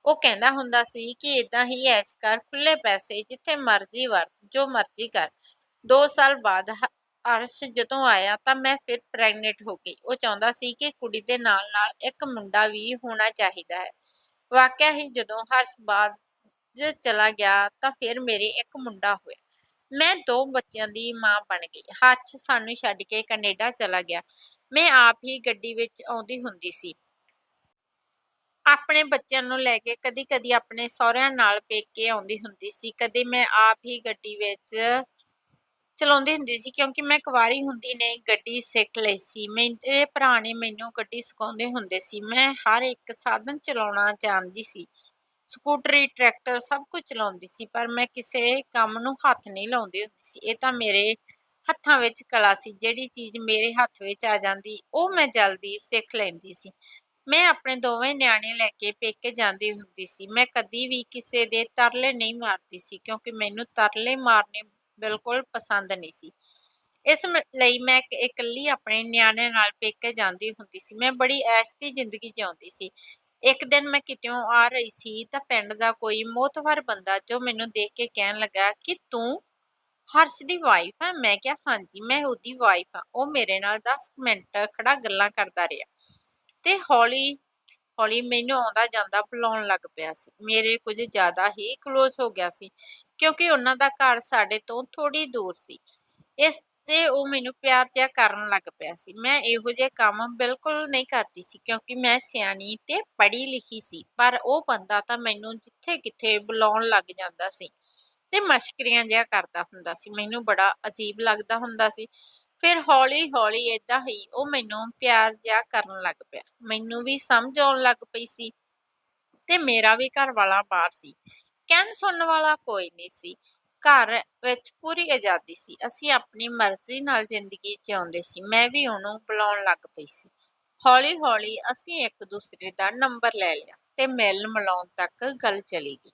ਉਹ ਕਹਿੰਦਾ ਹੁੰਦਾ ਸੀ ਕਿ ਇਦਾਂ ਹੀ ਐਸ਼ ਕਰ ਖੁੱਲੇ ਪੈਸੇ ਜਿੱਥੇ ਮਰਜ਼ੀ ਵਰ, ਜੋ ਮਰਜ਼ੀ ਕਰ। 2 ਸਾਲ ਬਾਅਦ ਅਰਸ਼ ਜਦੋਂ ਆਇਆ ਤਾਂ ਮੈਂ ਫਿਰ ਪ੍ਰੈਗਨੈਂਟ ਹੋ ਗਈ। ਉਹ ਚਾਹੁੰਦਾ ਸੀ ਕਿ ਕੁੜੀ ਦੇ ਨਾਲ ਨਾਲ ਇੱਕ ਮੁੰਡਾ ਵੀ ਹੋਣਾ ਚਾਹੀਦਾ ਹੈ। ਵਾਕਿਆ ਹੀ ਜਦੋਂ ਹਰਸ਼ ਬਾਅਦ ਜ ਚਲਾ ਗਿਆ ਤਾਂ ਫਿਰ ਮੇਰੇ ਇੱਕ ਮੁੰਡਾ ਹੋਇਆ। ਮੈਂ ਦੋ ਬੱਚਿਆਂ ਦੀ ਮਾਂ ਬਣ ਗਈ। ਹਰਸ਼ ਸਾਨੂੰ ਛੱਡ ਕੇ ਕੈਨੇਡਾ ਚਲਾ ਗਿਆ। ਮੈਂ ਆਪ ਹੀ ਗੱਡੀ ਵਿੱਚ ਆਉਂਦੀ ਹੁੰਦੀ ਸੀ। ਆਪਣੇ ਬੱਚਿਆਂ ਨੂੰ ਲੈ ਕੇ ਕਦੀ-ਕਦੀ ਆਪਣੇ ਸਹੁਰਿਆਂ ਨਾਲ ਪੇਕੇ ਆਉਂਦੀ ਹੁੰਦੀ ਸੀ। ਕਦੇ ਮੈਂ ਆਪ ਹੀ ਗੱਡੀ ਵਿੱਚ ਚਲਾਉਂਦੀ ਹੁੰਦੀ ਸੀ ਕਿਉਂਕਿ ਮੈਂ ਕੁਵਾਰੀ ਹੁੰਦੀ ਨੇ, ਗੱਡੀ ਸਿੱਖ ਲਈ ਸੀ। ਮੇਰੇ ਭਰਾ ਨੇ ਮੈਨੂੰ ਗੱਡੀ ਸਿਖਾਉਂਦੇ ਹੁੰਦੇ ਸੀ। ਮੈਂ ਹਰ ਇੱਕ ਸਾਧਨ ਚਲਾਉਣਾ ਜਾਣਦੀ ਸੀ। ਸਕੂਟਰੀ, ਟਰੈਕਟਰ ਸਭ ਕੁਝ ਚਲਾਉਂਦੀ ਸੀ, ਪਰ ਮੈਂ ਕਿਸੇ ਕੰਮ ਨੂੰ ਹੱਥ ਨਹੀਂ ਲਾਉਂਦੀ ਹੁੰਦੀ ਸੀ। ਇਹ ਤਾਂ ਮੇਰੇ ਹੱਥਾਂ ਵਿੱਚ ਕਲਾ ਸੀ। ਜਿਹੜੀ ਚੀਜ਼ ਮੇਰੇ ਹੱਥ ਵਿੱਚ ਆ ਜਾਂਦੀ, ਉਹ ਮੈਂ ਜਲਦੀ ਸਿੱਖ ਲੈਂਦੀ ਸੀ। ਮੈਂ ਆਪਣੇ ਦੋਵੇਂ ਨਿਆਣੇ ਲੈ ਕੇ ਪੇਕੇ ਜਾਂਦੀ ਹੁੰਦੀ ਸੀ। ਮੈਂ ਕਦੀ ਵੀ ਕਿਸੇ ਦੇ ਤਰਲੇ ਨਹੀਂ ਮਾਰਦੀ ਸੀ, ਕਿਉਂਕਿ ਮੈਨੂੰ ਤਰਲੇ ਮਾਰਨੇ ਬਿਲਕੁਲ ਪਸੰਦ ਨਹੀਂ ਸੀ। ਇਸ ਲਈ ਮੈਂ ਇਕੱਲੀ ਆਪਣੇ ਨਿਆਣੇ ਨਾਲ ਪੇਕੇ ਜਾਂਦੀ ਹੁੰਦੀ ਸੀ। ਮੈਂ ਬੜੀ ਐਸ਼ ਦੀ ਜ਼ਿੰਦਗੀ ਜਿਉਂਦੀ ਸੀ। ਇੱਕ ਦਿਨ ਮੈਂ ਕਿਤਿਓਂ ਆ ਰਹੀ ਸੀ ਤਾਂ ਪਿੰਡ ਦਾ ਕੋਈ ਮੋਤਵਰ ਬੰਦਾ ਜੋ ਮੈਨੂੰ ਦੇਖ ਕੇ ਕਹਿਣ ਲੱਗਾ ਕਿ ਤੂੰ ਹਰਸ਼ ਦੀ ਵਾਈਫ ਹੈ ਮੈਂ ਕਿਹਾ, ਹਾਂਜੀ, ਮੈਂ ਉਹਦੀ ਵਾਈਫ ਹਾਂ ਉਹ ਮੇਰੇ ਨਾਲ 10 ਮਿੰਟ ਖੜਾ ਗੱਲਾਂ ਕਰਦਾ ਰਿਹਾ। ਤੇ ਹੌਲੀ ਹੌਲੀ ਮੈਨੂੰ ਆਉਂਦਾ ਜਾਂਦਾ ਬੁਲਾਉਣ ਲੱਗ ਪਿਆ ਸੀ। ਮੇਰੇ ਕੁਝ ਜ਼ਿਆਦਾ ਹੀ ਕਲੋਜ਼ ਹੋ ਗਿਆ ਸੀ। ਕਿਉਂਕਿ ਉਹਨਾਂ ਦਾ ਘਰ ਸਾਡੇ ਤੋਂ ਥੋੜੀ ਦੂਰ ਸੀ। ਇਸ ਤੇ ਉਹ ਮੈਨੂੰ ਪਿਆਰ ਜਿਹਾ ਕਰਨ ਲੱਗ ਪਿਆ ਸੀ। ਮੈਂ ਇਹੋ ਜਿਹੇ ਕੰਮ ਬਿਲਕੁਲ ਨਹੀਂ ਕਰਦੀ ਸੀ ਕਿਉਂਕਿ ਮੈਂ ਸਿਆਣੀ ਤੇ ਪੜ੍ਹੀ ਲਿਖੀ ਸੀ। ਪਰ ਉਹ ਬੰਦਾ ਤਾਂ ਮੈਨੂੰ ਜਿੱਥੇ ਕਿੱਥੇ ਬੁਲਾਉਣ ਲੱਗ ਜਾਂਦਾ ਸੀ ਤੇ ਮਸ਼ਕਰੀਆਂ ਜਿਹਾ ਕਰਦਾ ਹੁੰਦਾ ਸੀ। ਮੈਨੂੰ ਬੜਾ ਅਜੀਬ ਲੱਗਦਾ ਹੁੰਦਾ ਸੀ। ਫਿਰ ਹੌਲੀ ਹੌਲੀ ਏਦਾਂ ਹੀ ਉਹ ਮੈਨੂੰ ਪਿਆਰ ਜਿਹਾ ਕਰਨ ਲੱਗ ਪਿਆ। ਮੈਨੂੰ ਵੀ ਸਮਝ ਆਉਣ ਲੱਗ ਪਈ ਸੀ ਤੇ ਮੇਰਾ ਵੀ ਘਰ ਵਾਲਾ ਬਾਹਰ ਸੀ। ਕਹਿਣ ਸੁਣਨ ਵਾਲਾ ਕੋਈ ਨਹੀਂ ਸੀ। ਘਰ ਵਿੱਚ ਪੂਰੀ ਆਜ਼ਾਦੀ ਸੀ। ਅਸੀਂ ਆਪਣੀ ਮਰਜ਼ੀ ਨਾਲ ਜ਼ਿੰਦਗੀ ਜਿਉਂਦੇ ਸੀ। ਮੈਂ ਵੀ ਉਹਨੂੰ ਬੁਲਾਉਣ ਲੱਗ ਪਈ ਸੀ। ਹੌਲੀ ਹੌਲੀ ਅਸੀਂ ਇੱਕ ਦੂਸਰੇ ਦਾ ਨੰਬਰ ਲੈ ਲਿਆ ਤੇ ਮਿਲਣ ਮਿਲਾਉਣ ਤੱਕ ਗੱਲ ਚਲੀ ਗਈ।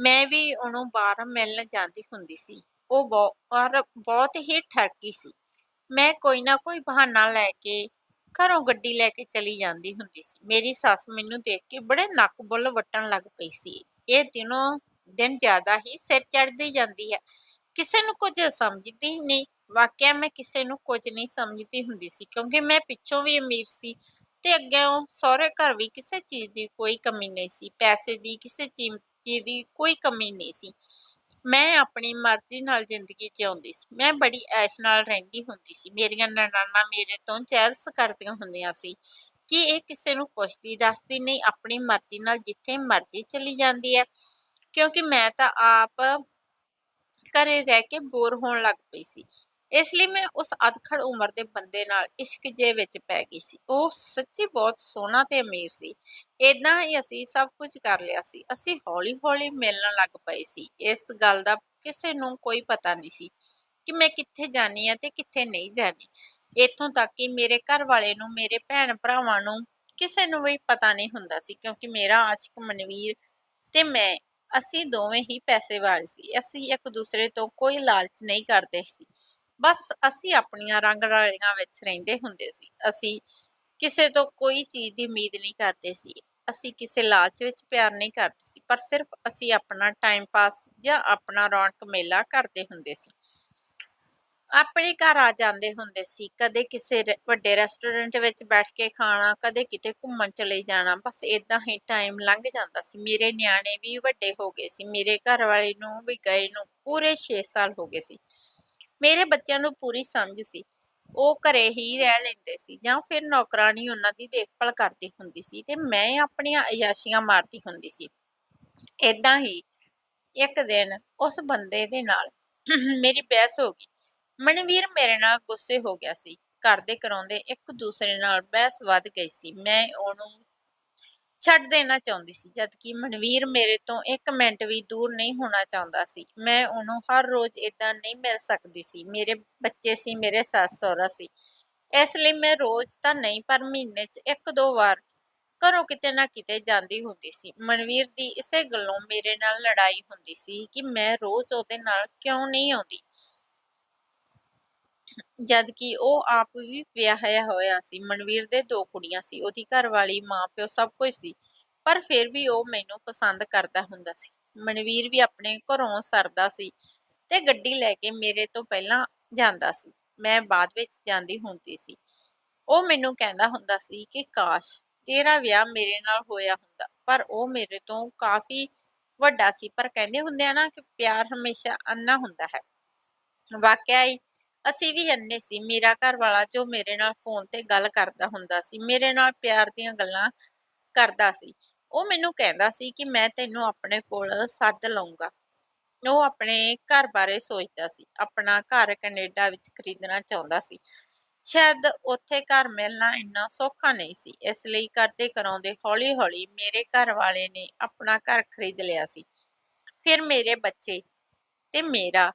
ਮੈਂ ਵੀ ਉਹਨੂੰ ਬਾਹਰ ਮਿਲਣ ਜਾਂਦੀ ਹੁੰਦੀ ਸੀ। ਉਹ ਬਹੁ- ਬਹੁਤ ਹੀ ਠਰਕੀ ਸੀ। ਮੈਂ ਕੋਈ ਨਾ ਕੋਈ ਬਹਾਨਾ ਲੈ ਕੇ ਘਰੋਂ ਗੱਡੀ ਲੈ ਕੇ ਚਲੀ ਜਾਂਦੀ ਹੁੰਦੀ ਸੀ। ਮੇਰੀ ਸੱਸ ਮੈਨੂੰ ਦੇਖ ਕੇ ਬੜੇ ਨੱਕ ਬੁੱਲ ਵੱਟਣ ਲੱਗ ਪਈ ਸੀ। ਇਹ ਦਿਨੋਂ ਦਿਨ ਜ਼ਿਆਦਾ ਹੀ ਸਿਰ ਚੜ੍ਹਦੀ ਜਾਂਦੀ ਹੈ। ਕਿਸੇ ਨੂੰ ਕੁਝ ਸਮਝਦੀ ਨਹੀਂ। ਵਾਕਿਆ ਮੈਂ ਕਿਸੇ ਨੂੰ ਕੁਝ ਨਹੀਂ ਸਮਝਦੀ ਹੁੰਦੀ ਸੀ, ਕਿਉਂਕਿ ਮੈਂ ਪਿੱਛੋਂ ਵੀ ਅਮੀਰ ਸੀ ਤੇ ਅੱਗੇੋਂ ਸਹੁਰੇ ਘਰ ਵੀ ਕਿਸੇ ਚੀਜ਼ ਦੀ ਕੋਈ ਕਮੀ ਨਹੀਂ ਸੀ, ਪੈਸੇ ਦੀ ਕਿਸੇ ਚੀਜ਼ ਚੀਜ਼ ਦੀ ਕੋਈ ਕਮੀ ਨਹੀਂ ਸੀ। ਮੈਂ ਆਪਣੀ ਮਰਜ਼ੀ ਨਾਲ ਜ਼ਿੰਦਗੀ ਜਿਉਂਦੀ ਸੀ। ਮੈਂ ਬੜੀ ਐਸ਼ ਨਾਲ ਰਹਿੰਦੀ ਹੁੰਦੀ ਸੀ। ਮੇਰੀਆਂ ਨਨਾਣਾ ਮੇਰੇ ਤੋਂ ਜੈਲਸ ਕਰਦੀਆਂ ਹੁੰਦੀਆਂ ਸੀ। ਕਿ ਇਹ ਕਿਸੇ ਨੂੰ ਪੁੱਛਦੀ, ਦੱਸਦੀ ਨਹੀਂ, ਆਪਣੀ ਮਰਜ਼ੀ ਨਾਲ ਜਿੱਥੇ ਮਰਜ਼ੀ ਚਲੀ ਜਾਂਦੀ ਹੈ। ਕਿਉਂਕਿ ਮੈਂ ਤਾਂ ਆਪ ਘਰੇ ਰਹਿ ਕੇ ਬੋਰ ਹੋਣ ਲੱਗ ਪਈ ਸੀ। ਇਸ ਲਈ ਮੈਂ ਉਸ ਅਧਖੜ ਉਮਰ ਦੇ ਬੰਦੇ ਨਾਲ ਇਸ਼ਕ ਜੇ ਵਿੱਚ ਪੈ ਗਈ ਸੀ। ਉਹ ਸੱਚੀ ਬਹੁਤ ਸੋਹਣਾ ਤੇ ਅਮੀਰ ਸੀ। ਇਦਾਂ ਹੀ ਅਸੀਂ ਸਭ ਕੁਝ ਕਰ ਲਿਆ ਸੀ। ਅਸੀਂ ਹੌਲੀ-ਹੌਲੀ ਮਿਲਣ ਲੱਗ ਪਏ ਸੀ। ਇਸ ਗੱਲ ਦਾ ਕਿਸੇ ਨੂੰ ਕੋਈ ਪਤਾ ਨਹੀਂ ਸੀ ਕਿ ਮੈਂ ਕਿੱਥੇ ਜਾਣੀ ਆ ਤੇ ਕਿੱਥੇ ਨਹੀਂ ਜਾਣੀ। ਇੱਥੋਂ ਤੱਕ ਕਿ ਮੇਰੇ ਘਰ ਵਾਲੇ ਨੂੰ, ਮੇਰੇ ਭੈਣ ਭਰਾਵਾਂ ਨੂੰ ਕਿਸੇ ਨੂੰ ਵੀ ਪਤਾ ਨਹੀਂ ਹੁੰਦਾ ਸੀ, ਕਿਉਂਕਿ ਮੇਰਾ ਆਸ਼ਿਕ ਮਨਵੀਰ ਤੇ ਮੈਂ, ਅਸੀਂ ਦੋਵੇਂ ਹੀ ਪੈਸੇ ਵਾਲੇ ਸੀ। ਅਸੀਂ ਇੱਕ ਦੂਸਰੇ ਤੋਂ ਕੋਈ ਲਾਲਚ ਨਹੀਂ ਕਰਦੇ ਸੀ। ਬਸ ਅਸੀਂ ਆਪਣੀਆਂ ਰੰਗ ਰਲੀਆਂ ਵਿੱਚ ਰਹਿੰਦੇ ਹੁੰਦੇ ਸੀ। ਅਸੀਂ ਕਿਸੇ ਤੋਂ ਕੋਈ ਚੀਜ਼ ਦੀ ਉਮੀਦ ਨਹੀਂ ਕਰਦੇ ਸੀ। ਅਸੀਂ ਕਿਸੇ ਲਾਲਚ ਵਿੱਚ ਪਿਆਰ ਨਹੀਂ ਕਰਦੇ ਸੀ, ਪਰ ਸਿਰਫ ਅਸੀਂ ਆਪਣਾ ਟਾਈਮ ਪਾਸ ਜਾਂ ਆਪਣਾ ਰੌਣਕ ਮੇਲਾ ਕਰਦੇ ਹੁੰਦੇ ਸੀ। ਆਪਣੇ ਘਰ ਆ ਜਾਂਦੇ ਹੁੰਦੇ ਸੀ, ਕਦੇ ਕਿਸੇ ਵੱਡੇ ਰੈਸਟੋਰੈਂਟ ਵਿੱਚ ਬੈਠ ਕੇ ਖਾਣਾ, ਕਦੇ ਕਿਤੇ ਘੁੰਮਣ ਚਲੇ ਜਾਣਾ, ਬਸ ਇਦਾਂ ਹੀ ਟਾਈਮ ਲੰਘ ਜਾਂਦਾ ਸੀ। ਮੇਰੇ ਨਿਆਣੇ ਵੀ ਵੱਡੇ ਹੋ ਗਏ ਸੀ, ਮੇਰੇ ਘਰ ਵਾਲੇ ਨੂੰ ਵੀ ਗਏ ਨੂੰ ਪੂਰੇ 6 ਸਾਲ ਹੋ ਗਏ ਸੀ। ਮੇਰੇ ਬੱਚਿਆਂ ਨੂੰ ਪੂਰੀ ਸਮਝ ਸੀ। ਉਹ ਘਰੇ ਹੀ ਰਹਿ ਲੈਂਦੇ ਸੀ ਜਾਂ ਫਿਰ ਨੌਕਰਾਨੀ ਉਹਨਾਂ ਦੀ ਦੇਖਭਾਲ ਕਰਦੀ ਹੁੰਦੀ ਸੀ ਤੇ ਮੈਂ ਆਪਣੀਆਂ ਅਯਾਸ਼ੀਆਂ ਮਾਰਦੀ ਹੁੰਦੀ ਸੀ। ਏਦਾਂ ਹੀ ਇੱਕ ਦਿਨ ਉਸ ਬੰਦੇ ਦੇ ਨਾਲ ਮੇਰੀ ਬਹਿਸ ਹੋ ਗਈ। ਮਨਵੀਰ ਮੇਰੇ ਨਾਲ ਗੁੱਸੇ ਹੋ ਗਿਆ ਸੀ। ਕਰਦੇ ਕਰਾਉਂਦੇ ਇੱਕ ਦੂਸਰੇ ਨਾਲ ਬਹਿਸ ਵੱਧ ਗਈ ਸੀ। ਮੈਂ ਉਹਨੂੰ ਛੱਡ ਦੇਣਾ ਚਾਹੁੰਦੀ ਸੀ, ਜਦਕਿ ਮਨਵੀਰ ਮੇਰੇ ਤੋਂ ਇੱਕ ਮਿੰਟ ਵੀ ਦੂਰ ਨਹੀਂ ਹੋਣਾ ਚਾਹੁੰਦਾ ਸੀ। ਮੈਂ ਉਹਨੂੰ ਹਰ ਰੋਜ਼ ਇਦਾਂ ਨਹੀਂ ਮਿਲ ਸਕਦੀ ਸੀ। ਮੇਰੇ ਬੱਚੇ ਸੀ, ਮੇਰੇ ਸੱਸ ਸਹੁਰਾ ਸੀ। ਇਸ ਲਈ ਮੈਂ ਰੋਜ਼ ਤਾਂ ਨਹੀਂ, ਪਰ ਮਹੀਨੇ 'ਚ ਇੱਕ ਦੋ ਵਾਰ ਘਰੋਂ ਕਿਤੇ ਨਾ ਕਿਤੇ ਜਾਂਦੀ ਹੁੰਦੀ ਸੀ। ਮਨਵੀਰ ਦੀ ਇਸੇ ਗੱਲੋਂ ਮੇਰੇ ਨਾਲ ਲੜਾਈ ਹੁੰਦੀ ਸੀ ਕਿ ਮੈਂ ਰੋਜ਼ ਉਹਦੇ ਨਾਲ ਕਿਉਂ ਨਹੀਂ ਆਉਂਦੀ? ਜਦ ਕਿ ਉਹ ਆਪ ਵੀ ਵਿਆਹਿਆ ਹੋਇਆ ਸੀ। ਮਨਵੀਰ ਦੇ ਦੋ ਕੁੜੀਆਂ ਸੀ। ਉਹਦੀ ਘਰਵਾਲੀ, ਮਾਂ, ਪਿਓ ਸਭ ਕੁਝ ਸੀ। ਪਰ ਫਿਰ ਵੀ ਉਹ ਮੈਨੂੰ ਪਸੰਦ ਕਰਦਾ ਹੁੰਦਾ ਸੀ। ਮਨਵੀਰ ਵੀ ਆਪਣੇ ਘਰੋਂ ਸਰਦਾ ਸੀ ਤੇ ਗੱਡੀ ਲੈ ਕੇ ਮੇਰੇ ਤੋਂ ਪਹਿਲਾਂ ਜਾਂਦਾ ਸੀ। ਮੈਂ ਬਾਅਦ ਵਿੱਚ ਜਾਂਦੀ ਹੁੰਦੀ ਸੀ। ਉਹ ਮੈਨੂੰ ਕਹਿੰਦਾ ਹੁੰਦਾ ਸੀ ਕਿ, ਕਾਸ਼, ਤੇਰਾ ਵਿਆਹ ਮੇਰੇ ਨਾਲ ਹੋਇਆ ਹੁੰਦਾ। ਪਰ ਉਹ ਮੇਰੇ ਤੋਂ ਕਾਫੀ ਵੱਡਾ ਸੀ। ਪਰ ਕਹਿੰਦੇ ਹੁੰਦੇ ਆ ਨਾ ਕਿ ਪਿਆਰ ਹਮੇਸ਼ਾ ਅੰਨਾ ਹੁੰਦਾ ਹੈ। ਵਾਕਿਆ ਹੀ ਅਸੀਂ ਵੀ ਅੰਨੇ ਸੀ, ਮੇਰਾ ਘਰ ਵਾਲਾ ਜੋ ਮੇਰੇ ਨਾਲ ਫੋਨ ਤੇ ਗੱਲ ਕਰਦਾ ਹੁੰਦਾ ਸੀ, ਮੇਰੇ ਨਾਲ ਪਿਆਰ ਦੀਆਂ ਗੱਲਾਂ ਕਰਦਾ ਸੀ। ਉਹ ਮੈਨੂੰ ਕਹਿੰਦਾ ਸੀ ਕਿ ਮੈਂ ਤੈਨੂੰ ਆਪਣੇ ਕੋਲ ਸੱਦ ਲਵਾਂਗਾ ਉਹ ਆਪਣੇ ਘਰ ਬਾਰੇ ਸੋਚਦਾ ਸੀ, ਆਪਣਾ ਘਰ ਕੈਨੇਡਾ ਵਿੱਚ ਖਰੀਦਣਾ ਚਾਹੁੰਦਾ ਸੀ। ਸ਼ਾਇਦ ਉੱਥੇ ਘਰ ਮਿਲਣਾ ਇੰਨਾ ਸੌਖਾ ਨਹੀਂ ਸੀ, ਇਸ ਲਈ ਕਰਦੇ ਕਰਾਉਂਦੇ ਹੌਲੀ-ਹੌਲੀ ਮੇਰੇ ਘਰ ਵਾਲੇ ਨੇ ਆਪਣਾ ਘਰ ਖਰੀਦ ਲਿਆ ਸੀ। ਫਿਰ ਮੇਰੇ ਬੱਚੇ ਤੇ ਮੇਰਾ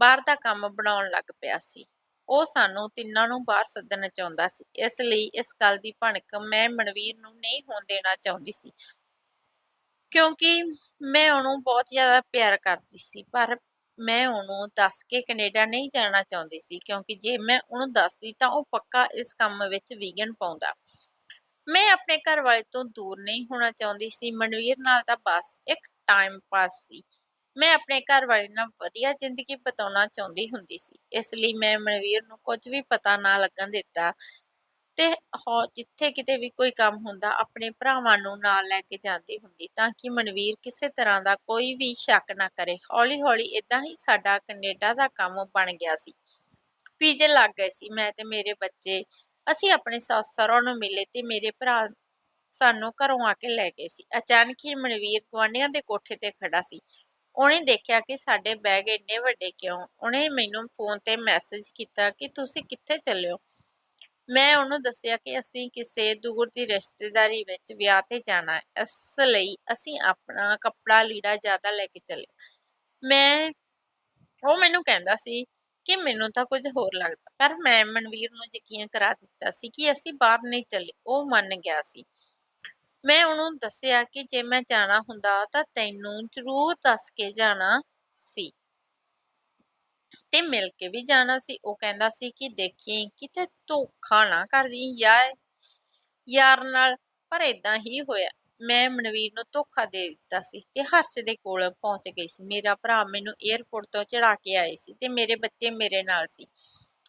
ਬਾਹਰ ਦਾ ਕੰਮ ਬਣਾਉਣ ਲੱਗ ਪਿਆ ਸੀ। ਉਹ ਸਾਨੂੰ ਤਿੰਨਾਂ ਨੂੰ ਬਾਹਰ ਸੱਦਣਾ ਚਾਹੁੰਦਾ ਸੀ। ਇਸ ਲਈ ਇਸ ਗੱਲ ਦੀ ਭਣਕ ਮੈਂ ਮਨਵੀਰ ਨੂੰ ਨਹੀਂ ਹੋਣ ਦੇਣਾ ਚਾਹੁੰਦੀ ਸੀ। ਕਿਉਂਕਿ ਮੈਂ ਉਹਨੂੰ ਬਹੁਤ ਜ਼ਿਆਦਾ ਪਿਆਰ ਕਰਦੀ ਸੀ। ਪਰ ਮੈਂ ਉਹਨੂੰ ਦੱਸ ਕੇ ਕੈਨੇਡਾ ਨਹੀਂ ਜਾਣਾ ਚਾਹੁੰਦੀ ਸੀ। ਕਿਉਂਕਿ ਜੇ ਮੈਂ ਉਹਨੂੰ ਦੱਸਦੀ ਤਾਂ ਉਹ ਪੱਕਾ ਇਸ ਕੰਮ ਵਿੱਚ ਵਿਗਨ ਪਾਉਂਦਾ। ਮੈਂ ਆਪਣੇ ਘਰ ਵਾਲੇ ਤੋਂ ਦੂਰ ਨਹੀਂ ਹੋਣਾ ਚਾਹੁੰਦੀ ਸੀ। ਮਨਵੀਰ ਨਾਲ ਤਾਂ ਬਸ ਇੱਕ ਟਾਈਮ ਪਾਸ ਸੀ। ਮੈਂ ਆਪਣੇ ਘਰ ਵਾਲੇ ਨਾਲ ਵਧੀਆ ਜ਼ਿੰਦਗੀ ਬਿਤਾਉਣਾ ਚਾਹੁੰਦੀ ਹੁੰਦੀ ਸੀ। ਇਸ ਲਈ ਮੈਂ ਮਨਵੀਰ ਨੂੰ ਕੁਝ ਵੀ ਪਤਾ ਨਾ ਲੱਗਣ ਦਿੱਤਾ ਤੇ ਜਿੱਥੇ ਕਿਤੇ ਵੀ ਕੋਈ ਕੰਮ ਹੁੰਦਾ, ਆਪਣੇ ਭਰਾਵਾਂ ਨੂੰ ਨਾਲ ਲੈ ਕੇ ਜਾਂਦੀ ਹੁੰਦੀ ਤਾਂ ਕਿ ਮਨਵੀਰ ਕਿਸੇ ਤਰ੍ਹਾਂ ਦਾ ਕੋਈ ਵੀ ਸ਼ੱਕ ਨਾ ਕਰੇ। ਹੌਲੀ-ਹੌਲੀ ਇਦਾਂ ਹੀ ਸਾਡਾ ਕੈਨੇਡਾ ਦਾ ਕੰਮ ਬਣ ਗਿਆ ਸੀ। ਪੀਜੇ ਲੱਗ ਗਏ ਸੀ। ਮੈਂ ਤੇ ਮੇਰੇ ਬੱਚੇ, ਅਸੀਂ ਆਪਣੇ ਸੱਸ ਸਹੁਰਾ ਨੂੰ ਮਿਲੇ ਤੇ ਮੇਰੇ ਭਰਾ ਸਾਨੂੰ ਘਰੋਂ ਆ ਕੇ ਲੈ ਗਏ ਸੀ। ਅਚਾਨਕ ਹੀ ਮਨਵੀਰ ਗੁਆਂਢੀਆਂ ਦੇ ਕੋਠੇ ਤੇ ਖੜਾ ਸੀ। ਉਹਨੇ ਦੇਖਿਆ ਕਿ ਸਾਡੇ ਬੈਗ ਇੰਨੇ ਵੱਡੇ ਕਿਉਂ? ਉਹਨੇ ਮੈਨੂੰ ਫੋਨ ਤੇ ਮੈਸੇਜ ਕੀਤਾ ਕਿ ਤੁਸੀਂ ਕਿੱਥੇ ਚੱਲੇ ਹੋ? ਮੈਂ ਉਹਨੂੰ ਦੱਸਿਆ ਕਿ ਅਸੀਂ ਕਿਸੇ ਦੂਰ ਦੀ ਰਿਸ਼ਤੇਦਾਰੀ ਵਿੱਚ ਵਿਆਹ ਤੇ ਜਾਣਾ ਹੈ। ਇਸ ਲਈ ਅਸੀਂ ਆਪਣਾ ਕੱਪੜਾ ਲੀੜਾ ਜ਼ਿਆਦਾ ਲੈ ਕੇ ਚੱਲੇ ਮੈਂ, ਉਹ ਮੈਨੂੰ ਕਹਿੰਦਾ ਸੀ ਕਿ ਮੈਨੂੰ ਤਾਂ ਕੁਝ ਹੋਰ ਲੱਗਦਾ, ਪਰ ਮੈਂ ਮਨਵੀਰ ਨੂੰ ਯਕੀਨ ਕਰਾ ਦਿੱਤਾ ਸੀ ਕਿ ਅਸੀਂ ਬਾਹਰ ਨਹੀਂ ਚੱਲੇ। ਉਹ ਮੰਨ ਗਿਆ ਸੀ। ਮੈਂ ਉਹਨੂੰ ਦੱਸਿਆ ਕਿ ਜੇ ਮੈਂ ਜਾਣਾ ਹੁੰਦਾ ਤਾਂ ਤੈਨੂੰ ਜ਼ਰੂਰ ਦੱਸ ਕੇ ਜਾਣਾ ਸੀ। ਤੇ ਮਿਲ ਕੇ ਵੀ ਜਾਣਾ ਸੀ। ਉਹ ਕਹਿੰਦਾ ਸੀ ਕਿ ਦੇਖੀ, ਕਿਤੇ ਧੋਖਾ ਨਾ ਕਰਦੀ ਯਾਰ ਯਾਰ ਨਾਲ। ਪਰ ਇਦਾਂ ਹੀ ਹੋਇਆ। ਮੈਂ ਮਨਵੀਰ ਨੂੰ ਧੋਖਾ ਦੇ ਦਿੱਤਾ ਸੀ ਤੇ ਹਰਸ਼ ਦੇ ਕੋਲ ਪਹੁੰਚ ਗਈ ਸੀ। ਮੇਰਾ ਭਰਾ ਮੈਨੂੰ 에ਅਰਪੋਰਟ ਤੋਂ ਚੜਾ ਕੇ ਆਏ ਸੀ ਤੇ ਮੇਰੇ ਬੱਚੇ ਮੇਰੇ ਨਾਲ ਸੀ।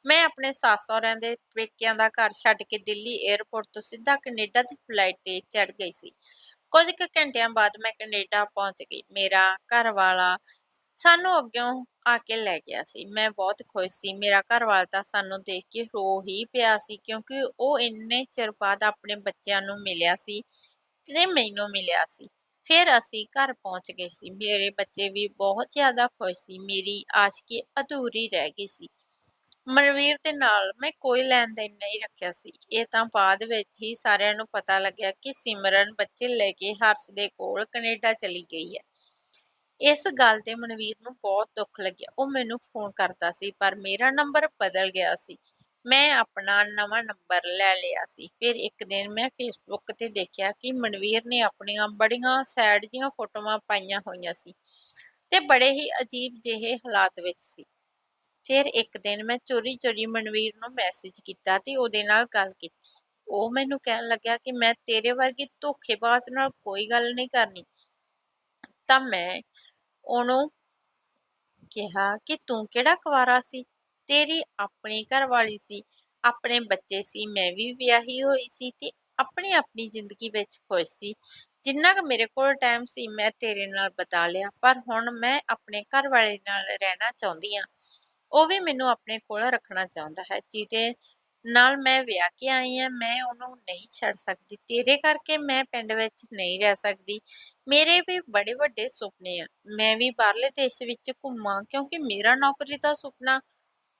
ਮੈਂ ਆਪਣੇ ਸੱਸ ਸਹੁਰਿਆਂ ਦੇ ਪੇਕਿਆਂ ਦਾ ਘਰ ਛੱਡ ਕੇ ਦਿੱਲੀ 에ਅਰਪੋਰਟ ਤੋਂ ਸਿੱਧਾ ਕੈਨੇਡਾ ਦੀ ਫਲਾਈਟ ਤੇ ਚੜ ਗਈ ਸੀ। ਕੁਝ ਕੁ ਘੰਟਿਆਂ ਬਾਅਦ ਮੈਂ ਕੈਨੇਡਾ ਪਹੁੰਚ ਗਈ। ਮੇਰਾ ਘਰ ਵਾਲਾ ਸਾਨੂੰ ਅੱਗਿਓਂ ਆ ਕੇ ਲੈ ਗਿਆ ਸੀ। ਮੈਂ ਬਹੁਤ ਖੁਸ਼ ਸੀ। ਮੇਰਾ ਘਰ ਵਾਲਾ ਤਾਂ ਸਾਨੂੰ ਦੇਖ ਕੇ ਰੋ ਹੀ ਪਿਆ ਸੀ ਕਿਉਂਕਿ ਉਹ ਇੰਨੇ ਚਿਰ ਬਾਅਦ ਆਪਣੇ ਬੱਚਿਆਂ ਨੂੰ ਮਿਲਿਆ ਸੀ ਤੇ ਮੈਨੂੰ ਮਿਲਿਆ ਸੀ। ਫਿਰ ਅਸੀਂ ਘਰ ਪਹੁੰਚ ਗਏ ਸੀ। ਮੇਰੇ ਬੱਚੇ ਵੀ ਬਹੁਤ ਜ਼ਿਆਦਾ ਖੁਸ਼ ਸੀ। ਮੇਰੀ ਆਸ਼ਕੀ ਅਧੂਰੀ ਰਹਿ ਗਈ ਸੀ। ਮਨਵੀਰ ਦੇ ਨਾਲ ਮੈਂ ਕੋਈ ਲੈਣ ਦੇਣ ਨਹੀਂ ਰੱਖਿਆ ਸੀ। ਇਹ ਤਾਂ ਬਾਅਦ ਵਿੱਚ ਹੀ ਸਾਰਿਆਂ ਨੂੰ ਪਤਾ ਲੱਗਿਆ ਕਿ ਸਿਮਰਨ ਬੱਚੇ ਲੈ ਕੇ ਹਰਸ਼ ਦੇ ਕੋਲ ਕੈਨੇਡਾ ਚਲੀ ਗਈ ਹੈ। ਇਸ ਗੱਲ ਤੇ ਮਨਵੀਰ ਨੂੰ ਬਹੁਤ ਦੁੱਖ ਲੱਗਿਆ। ਉਹ ਮੈਨੂੰ ਫੋਨ ਕਰਦਾ ਸੀ, ਪਰ ਮੇਰਾ ਨੰਬਰ ਬਦਲ ਗਿਆ ਸੀ। ਮੈਂ ਆਪਣਾ ਨਵਾਂ ਨੰਬਰ ਲੈ ਲਿਆ ਸੀ। ਫਿਰ ਇੱਕ ਦਿਨ ਮੈਂ ਫੇਸਬੁੱਕ ਤੇ ਦੇਖਿਆ ਕਿ ਮਨਵੀਰ ਨੇ ਆਪਣੀਆਂ ਬੜੀਆਂ ਸੈਡ ਦੀਆਂ ਫੋਟੋਆਂ ਪਾਈਆਂ ਹੋਈਆਂ ਸੀ ਤੇ ਬੜੇ ਹੀ ਅਜੀਬ ਜਿਹੇ ਹਾਲਾਤ ਵਿੱਚ ਸੀ। ਫਿਰ ਇੱਕ ਦਿਨ ਮੈਂ ਚੋਰੀ ਚੋਰੀ ਮਨਵੀਰ ਨੂੰ ਮੈਸੇਜ ਕੀਤਾ ਤੇ ਉਹਦੇ ਨਾਲ ਗੱਲ ਕੀਤੀ। ਉਹ ਮੈਨੂੰ ਕਹਿਣ ਲੱਗਿਆ ਕਿ ਮੈਂ ਤੇਰੇ ਵਰਗੀ ਧੋਖੇਬਾਜ਼ ਨਾਲ ਕੋਈ ਗੱਲ ਨਹੀਂ ਕਰਨੀ। ਤਾਂ ਮੈਂ ਉਹਨੂੰ ਕਿਹਾ ਕਿ ਤੂੰ ਕਿਹੜਾ ਕੁਵਾਰਾ ਸੀ? ਤੇਰੀ ਆਪਣੀ ਘਰਵਾਲੀ ਸੀ, ਆਪਣੇ ਬੱਚੇ ਸੀ, ਮੈਂ ਵੀ ਵਿਆਹੀ ਹੋਈ ਸੀ ਤੇ ਆਪਣੀ ਆਪਣੀ ਜ਼ਿੰਦਗੀ ਵਿੱਚ ਖੁਸ਼ ਸੀ। ਜਿੰਨਾ ਕੁ ਮੇਰੇ ਕੋਲ ਟਾਈਮ ਸੀ, ਮੈਂ ਤੇਰੇ ਨਾਲ ਬਤਾ ਲਿਆ, ਪਰ ਹੁਣ ਮੈਂ ਆਪਣੇ ਘਰ ਵਾਲੇ ਨਾਲ ਰਹਿਣਾ ਚਾਹੁੰਦੀ ਹਾਂ। ਉਹ ਵੀ ਮੈਨੂੰ ਆਪਣੇ ਕੋਲ ਰੱਖਣਾ ਚਾਹੁੰਦਾ ਹੈ, ਜਿਹਦੇ ਨਾਲ ਮੈਂ ਵਿਆਹ ਕੇ ਆਈ ਹਾਂ, ਮੈਂ ਉਹਨੂੰ ਨਹੀਂ ਛੱਡ ਸਕਦੀ, ਤੇਰੇ ਕਰਕੇ ਮੈਂ ਪਿੰਡ ਵਿੱਚ ਨਹੀਂ ਰਹਿ ਸਕਦੀ। ਮੇਰੇ ਵੀ ਬੜੇ ਵੱਡੇ ਸੁਪਨੇ ਆ, ਮੈਂ ਵੀ ਬਾਹਰਲੇ ਦੇਸ਼ ਵਿੱਚ ਘੁੰਮਾਂ, ਕਿਉਂਕਿ ਮੇਰਾ ਨੌਕਰੀ ਦਾ ਸੁਪਨਾ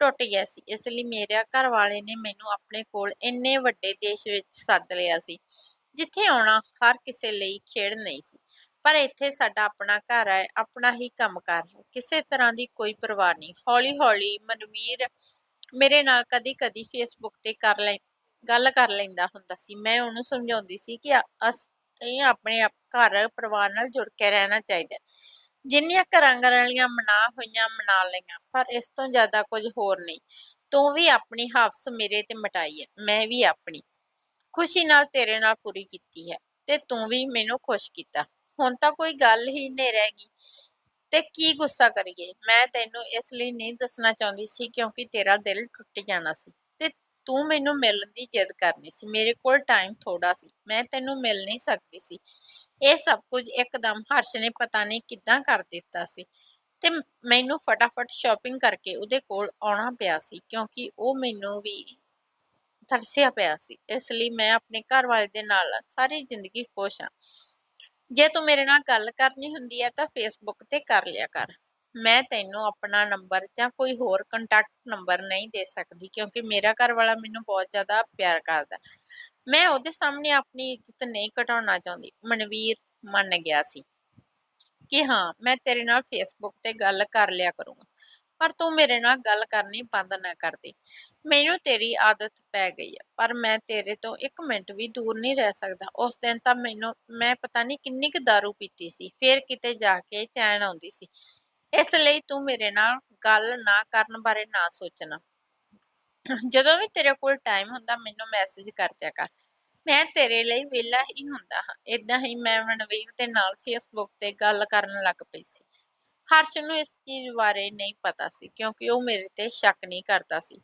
ਟੁੱਟ ਗਿਆ ਸੀ, ਇਸ ਲਈ ਮੇਰੇ ਘਰ ਵਾਲੇ ਨੇ ਮੈਨੂੰ ਆਪਣੇ ਕੋਲ ਇੰਨੇ ਵੱਡੇ ਦੇਸ਼ ਵਿੱਚ ਸੱਦ ਲਿਆ ਸੀ, ਜਿੱਥੇ ਆਉਣਾ ਹਰ ਕਿਸੇ ਲਈ ਖੇਡ ਨਹੀਂ ਸੀ। ਪਰ ਇੱਥੇ ਸਾਡਾ ਆਪਣਾ ਘਰ ਹੈ, ਆਪਣਾ ਹੀ ਕੰਮਕਾਰ ਹੈ। ਕਿਸੇ ਤਰ੍ਹਾਂ ਦੀ ਕੋਈ ਪਰਵਾਹ ਨਹੀਂ। ਹੌਲੀ ਹੌਲੀ ਮਨਵੀਰ ਮੇਰੇ ਨਾਲ ਕਦੀ ਕਦੀ ਫੇਸਬੁੱਕ ਤੇ ਕਰ ਲੈ, ਗੱਲ ਕਰ ਲੈਂਦਾ ਹੁੰਦਾ ਸੀ। ਮੈਂ ਉਹਨੂੰ ਸਮਝਾਉਂਦੀ ਸੀ ਕਿ ਅਸੀਂ ਆਪਣੇ ਘਰ ਪਰਿਵਾਰ ਨਾਲ ਜੁੜ ਕੇ ਰਹਿਣਾ ਚਾਹੀਦਾ ਜਿੰਨੀਆਂ ਘਰਾਂ ਘਰਾਂ ਵਾਲੀਆਂ ਮਨਾ ਹੋਈਆਂ, ਮਨਾ ਲਈਆਂ, ਪਰ ਇਸ ਤੋਂ ਜ਼ਿਆਦਾ ਕੁਝ ਹੋਰ ਨਹੀਂ। ਤੂੰ ਵੀ ਆਪਣੀ ਹਵਸ ਮੇਰੇ ਤੇ ਮਟਾਈ ਹੈ, ਮੈਂ ਵੀ ਆਪਣੀ। ਖੁਸ਼ੀ ਨਾਲ ਤੇਰੇ ਨਾਲ ਪੂਰੀ ਕੀਤੀ ਹੈ ਤੇ ਤੂੰ ਵੀ ਮੈਨੂੰ ਖੁਸ਼ ਕੀਤਾ। ਹੁਣ ਤਾਂ ਕੋਈ ਗੱਲ ਹੀ ਨਹੀਂ ਰਹਿ ਗਈ। ਤੇ ਕੀ ਗੁੱਸਾ ਕਰੀਏ? ਮੈਂ ਤੈਨੂੰ ਇਸ ਲਈ ਨਹੀਂ ਦੱਸਣਾ ਚਾਹੁੰਦੀ ਸੀ ਕਿਉਂਕਿ ਤੇਰਾ ਦਿਲ ਟੁੱਟ ਜਾਣਾ ਸੀ। ਤੇ ਤੂੰ ਮੈਨੂੰ ਮਿਲਣ ਦੀ ਜਿੱਦ ਕਰਨੀ ਸੀ। ਮੇਰੇ ਕੋਲ ਟਾਈਮ ਥੋੜਾ ਸੀ। ਮੈਂ ਤੈਨੂੰ ਮਿਲ ਨਹੀਂ ਸਕਦੀ ਸੀ। ਇਹ ਸਭ ਕੁਝ ਇੱਕਦਮ ਹਰਸ਼ ਨੇ ਪਤਾ ਨਹੀਂ ਕਿੱਦਾਂ ਕਰ ਦਿੱਤਾ ਸੀ। ਤੇ ਮੈਨੂੰ ਫਟਾਫਟ ਸ਼ਾਪਿੰਗ ਕਰਕੇ ਉਹਦੇ ਕੋਲ ਆਉਣਾ ਪਿਆ ਸੀ ਕਿਉਂਕਿ ਉਹ ਮੈਨੂੰ ਵੀ ਤਰਸਿਆ ਪਿਆ ਸੀ। ਇਸ ਲਈ ਮੈਂ ਆਪਣੇ ਘਰ ਵਾਲੇ ਦੇ ਨਾਲ ਸਾਰੀ ਜ਼ਿੰਦਗੀ ਖੁਸ਼ ਹਾਂ। ਜੇ ਤੂੰ ਮੇਰੇ ਨਾਲ ਗੱਲ ਕਰਨੀ ਹੁੰਦੀ ਹੈ ਤਾਂ ਫੇਸਬੁੱਕ ਤੇ ਕਰ ਲਿਆ ਕਰ। ਮੈਂ ਤੈਨੂੰ ਆਪਣਾ ਨੰਬਰ ਜਾਂ ਕੋਈ ਹੋਰ ਕੰਟੈਕਟ ਨੰਬਰ ਨਹੀਂ ਦੇ ਸਕਦੀ, ਕਿਉਂਕਿ ਮੇਰਾ ਘਰ ਵਾਲਾ ਮੈਨੂੰ ਬਹੁਤ ਜ਼ਿਆਦਾ ਪਿਆਰ ਕਰਦਾ। ਮੈਂ ਉਹਦੇ ਸਾਹਮਣੇ ਆਪਣੀ ਇੱਜ਼ਤ ਨਹੀਂ ਘਟਾਉਣਾ ਚਾਹੁੰਦੀ। ਮਨਵੀਰ ਮੰਨ ਗਿਆ ਸੀ ਕਿ ਹਾਂ, ਮੈਂ ਤੇਰੇ ਨਾਲ ਫੇਸਬੁੱਕ ਤੇ ਗੱਲ ਕਰ ਲਿਆ ਕਰੂੰਗਾ। ਪਰ ਤੂੰ ਮੇਰੇ ਨਾਲ ਗੱਲ ਕਰਨੀ ਬੰਦ ਨਾ ਕਰ ਦੇ। ਮੈਨੂੰ ਤੇਰੀ ਆਦਤ ਪੈ ਗਈ ਹੈ, ਪਰ ਮੈਂ ਤੇਰੇ ਤੋਂ ਇੱਕ ਮਿੰਟ ਵੀ ਦੂਰ ਨਹੀਂ ਰਹਿ ਸਕਦਾ। ਉਸ ਦਿਨ ਤਾਂ ਮੈਨੂੰ, ਮੈਂ ਪਤਾ ਨਹੀਂ ਕਿੰਨੀ ਕੁ ਦਾਰੂ ਪੀਤੀ ਸੀ, ਫਿਰ ਕਿਤੇ ਜਾ ਕੇ ਚੈਨ ਆਉਂਦੀ ਸੀ। ਇਸ ਲਈ ਤੂੰ ਮੇਰੇ ਨਾਲ ਗੱਲ ਨਾ ਕਰਨ ਬਾਰੇ ਨਾ ਸੋਚਣਾ। ਜਦੋਂ ਵੀ ਤੇਰੇ ਕੋਲ ਟਾਈਮ ਹੁੰਦਾ, ਮੈਨੂੰ ਮੈਸੇਜ ਕਰ ਦਿਆ ਕਰ। ਮੈਂ ਤੇਰੇ ਲਈ ਵਿਹਲਾ ਹੀ ਹੁੰਦਾ ਹਾਂ। ਇਦਾਂ ਹੀ ਮੈਂ ਮਨਵੀਰ ਦੇ ਨਾਲ ਫੇਸਬੁੱਕ ਤੇ ਗੱਲ ਕਰਨ ਲੱਗ ਪਈ ਸੀ। ਹਰਸ਼ ਨੂੰ ਇਸ ਚੀਜ਼ ਬਾਰੇ ਨਹੀਂ ਪਤਾ ਸੀ, ਕਿਉਂਕਿ ਉਹ ਮੇਰੇ ਤੇ ਸ਼ੱਕ ਨਹੀਂ ਕਰਦਾ ਸੀ।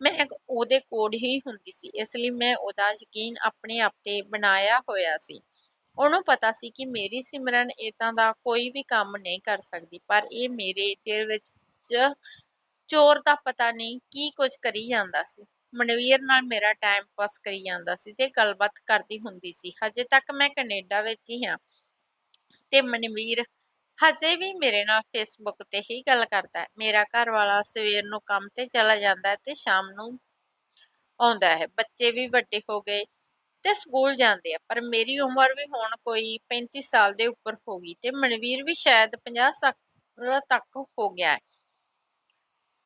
ਮੈਂ ਕ- ਉਹਦੇ ਕੋਲ ਹੀ ਹੁੰਦੀ ਸੀ, ਇਸ ਲਈ ਮੈਂ ਉਹਦਾ ਯਕੀਨ ਆਪਣੇ ਆਪ ਤੇ ਬਣਾਇਆ ਹੋਇਆ ਸੀ। ਉਹਨੂੰ ਪਤਾ ਸੀ ਕਿ ਮੇਰੀ ਸਿਮਰਨ ਇਦਾਂ ਦਾ ਕੋਈ ਵੀ ਕੰਮ ਨਹੀਂ ਕਰ ਸਕਦੀ, ਪਰ ਇਹ ਮੇਰੇ ਦਿਲ ਵਿੱਚ ਚੋਰ ਦਾ ਪਤਾ ਨਹੀਂ ਕੀ ਕੁਝ ਕਰੀ ਜਾਂਦਾ ਸੀ। ਮਨਵੀਰ ਨਾਲ ਮੇਰਾ ਟਾਈਮ ਪਾਸ ਕਰੀ ਜਾਂਦਾ ਸੀ ਤੇ ਗੱਲਬਾਤ ਕਰਦੀ ਹੁੰਦੀ ਸੀ। ਹਜੇ ਤੱਕ ਮੈਂ ਕੈਨੇਡਾ ਵਿੱਚ ਹੀ ਹਾਂ ਤੇ ਮਨਵੀਰ ਹਜੇ ਵੀ ਮੇਰੇ ਨਾਲ ਫੇਸਬੁੱਕ ਤੇ ਹੀ ਗੱਲ ਕਰਦਾ ਹੈ। ਮੇਰਾ ਘਰ ਵਾਲਾ ਸਵੇਰ ਨੂੰ ਕੰਮ ਤੇ ਚਲਾ ਜਾਂਦਾ ਹੈ ਤੇ ਸ਼ਾਮ ਨੂੰ ਆਉਂਦਾ ਹੈ। ਬੱਚੇ ਵੀ ਵੱਡੇ ਹੋ ਗਏ ਤੇ ਸਕੂਲ ਜਾਂਦੇ ਆ, ਪਰ ਮੇਰੀ ਉਮਰ ਵੀ ਹੁਣ ਕੋਈ 35 ਸਾਲ ਦੇ ਉੱਪਰ ਹੋ ਗਈ ਤੇ ਮਨਵੀਰ ਵੀ ਸ਼ਾਇਦ 50 ਤੱਕ ਹੋ ਗਿਆ ਹੈ।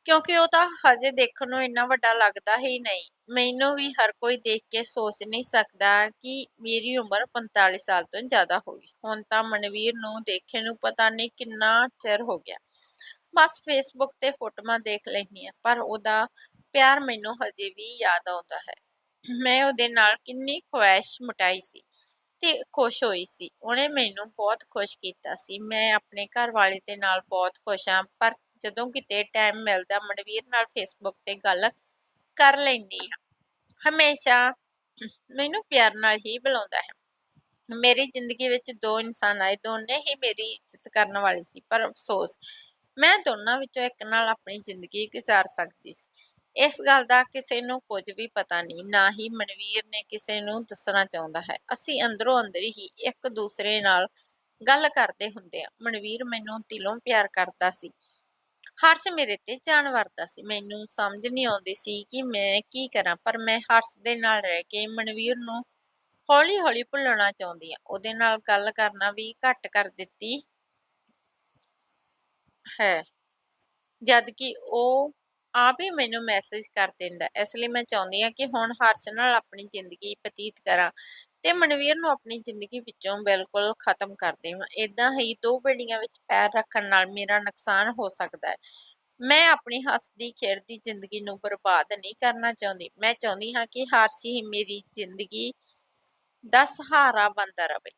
ਕਿਉਂਕਿ ਉਹ ਤਾਂ ਹਜੇ ਦੇਖਣ ਨੂੰ ਇੰਨਾ ਵੱਡਾ ਲੱਗਦਾ ਹੀ ਨਹੀਂ। ਮੈਨੂੰ ਵੀ ਹਰ ਕੋਈ ਦੇਖ ਕੇ ਸੋਚ ਨਹੀਂ ਸਕਦਾ ਕਿ ਮੇਰੀ ਉਮਰ 45 ਸਾਲ ਤੋਂ ਜ਼ਿਆਦਾ ਹੋ ਗਈ। ਹੁਣ ਤਾਂ ਮਨਵੀਰ ਨੂੰ ਦੇਖੇ ਨੂੰ ਪਤਾ ਨਹੀਂ ਕਿੰਨਾ ਚਿਰ ਹੋ ਗਿਆ। ਬਸ ਫੇਸਬੁੱਕ ਤੇ ਫੋਟੋਆਂ ਦੇਖ ਲੈਂਦੀ ਆ ਪਰ ਉਹਦਾ ਪਿਆਰ ਮੈਨੂੰ ਹਜੇ ਵੀ ਯਾਦ ਆਉਂਦਾ ਹੈ। ਮੈਂ ਉਹਦੇ ਨਾਲ ਕਿੰਨੀ ਖੁਆਇਸ਼ ਮਟਾਈ ਸੀ ਤੇ ਖੁਸ਼ ਹੋਈ ਸੀ। ਉਹਨੇ ਮੈਨੂੰ ਬਹੁਤ ਖੁਸ਼ ਕੀਤਾ ਸੀ। ਮੈਂ ਆਪਣੇ ਘਰ ਵਾਲੇ ਦੇ ਨਾਲ ਬਹੁਤ ਖੁਸ਼ ਹਾਂ, ਪਰ ਜਦੋਂ ਕਿਤੇ ਟਾਈਮ ਮਿਲਦਾ, ਮਨਵੀਰ ਨਾਲ ਫੇਸਬੁੱਕ ਤੇ ਗੱਲ ਕਰ ਲੈਂਦੀ ਹਾਂ। ਹਮੇਸ਼ਾ ਮੈਨੂੰ ਪਿਆਰ ਨਾਲ ਹੀ ਬੁਲਾਉਂਦਾ ਹੈ। ਮੇਰੀ ਜ਼ਿੰਦਗੀ ਵਿੱਚ ਦੋ ਇਨਸਾਨ ਆਏ, ਦੋਨੇ ਹੀ ਮੇਰੀ ਇੱਜ਼ਤ ਕਰਨ ਵਾਲੇ ਸੀ, ਪਰ ਅਫਸੋਸ, ਮੈਂ ਦੋਨਾਂ ਵਿੱਚੋਂ ਇੱਕ ਨਾਲ ਆਪਣੀ ਜ਼ਿੰਦਗੀ ਗੁਜ਼ਾਰ ਸਕਦੀ ਸੀ। ਇਸ ਗੱਲ ਦਾ ਕਿਸੇ ਨੂੰ ਕੁਝ ਵੀ ਪਤਾ ਨਹੀਂ, ਨਾ ਹੀ ਮਨਵੀਰ ਨੇ ਕਿਸੇ ਨੂੰ ਦੱਸਣਾ ਚਾਹੁੰਦਾ ਹੈ। ਅਸੀਂ ਅੰਦਰੋਂ ਅੰਦਰ ਹੀ ਇੱਕ ਦੂਸਰੇ ਨਾਲ ਗੱਲ ਕਰਦੇ ਹੁੰਦੇ ਆ ਮਨਵੀਰ ਮੈਨੂੰ ਦਿਲੋਂ ਪਿਆਰ ਕਰਦਾ ਸੀ। ਹਰਸ਼ ਮੇਰੇ ਤੇ ਜਾਨ ਵਰਦਾ ਸੀ। ਮੈਨੂੰ ਸਮਝ ਨਹੀਂ ਆਉਂਦੀ ਸੀ ਕਿ ਮੈਂ ਕੀ ਕਰਾਂ, ਪਰ ਮੈਂ ਹਰਸ਼ ਦੇ ਨਾਲ ਰਹਿ ਕੇ ਮਨਵੀਰ ਨੂੰ ਹੌਲੀ ਹੌਲੀ ਭੁੱਲਣਾ ਚਾਹੁੰਦੀ ਆ ਉਹਦੇ ਨਾਲ ਗੱਲ ਕਰਨਾ ਵੀ ਘੱਟ ਕਰ ਦਿੱਤੀ ਹੈ। ਜਦ ਕਿ ਉਹ ਆਪ ਹੀ ਮੈਨੂੰ ਮੈਸੇਜ ਕਰ ਦਿੰਦਾ। ਇਸ ਲਈ ਮੈਂ ਚਾਹੁੰਦੀ ਹਾਂ ਕਿ ਹੁਣ ਹਰਸ਼ ਨਾਲ ਆਪਣੀ ਜ਼ਿੰਦਗੀ ਬਤੀਤ ਕਰਾਂ। ਤੇ ਮਨਵੀਰ ਨੂੰ ਆਪਣੀ ਜ਼ਿੰਦਗੀ ਵਿੱਚੋਂ ਬਿਲਕੁਲ ਖਤਮ ਕਰ ਦੇਵਾਂ। ਇਦਾਂ ਹੀ ਦੋ ਬੇੜੀਆਂ ਵਿੱਚ ਪੈਰ ਰੱਖਣ ਨਾਲ ਮੇਰਾ ਨੁਕਸਾਨ ਹੋ ਸਕਦਾ ਹੈ। ਮੈਂ ਆਪਣੀ ਹੱਸਦੀ, ਖੇਡਦੀ ਜ਼ਿੰਦਗੀ ਨੂੰ ਬਰਬਾਦ ਨਹੀਂ ਕਰਨਾ ਚਾਹੁੰਦੀ। ਮੈਂ ਚਾਹੁੰਦੀ ਹਾਂ ਕਿ ਹਰਸ਼ ਹੀ ਮੇਰੀ ਜ਼ਿੰਦਗੀ ਦਾ ਸਹਾਰਾ ਬਣਦਾ ਰਹੇ।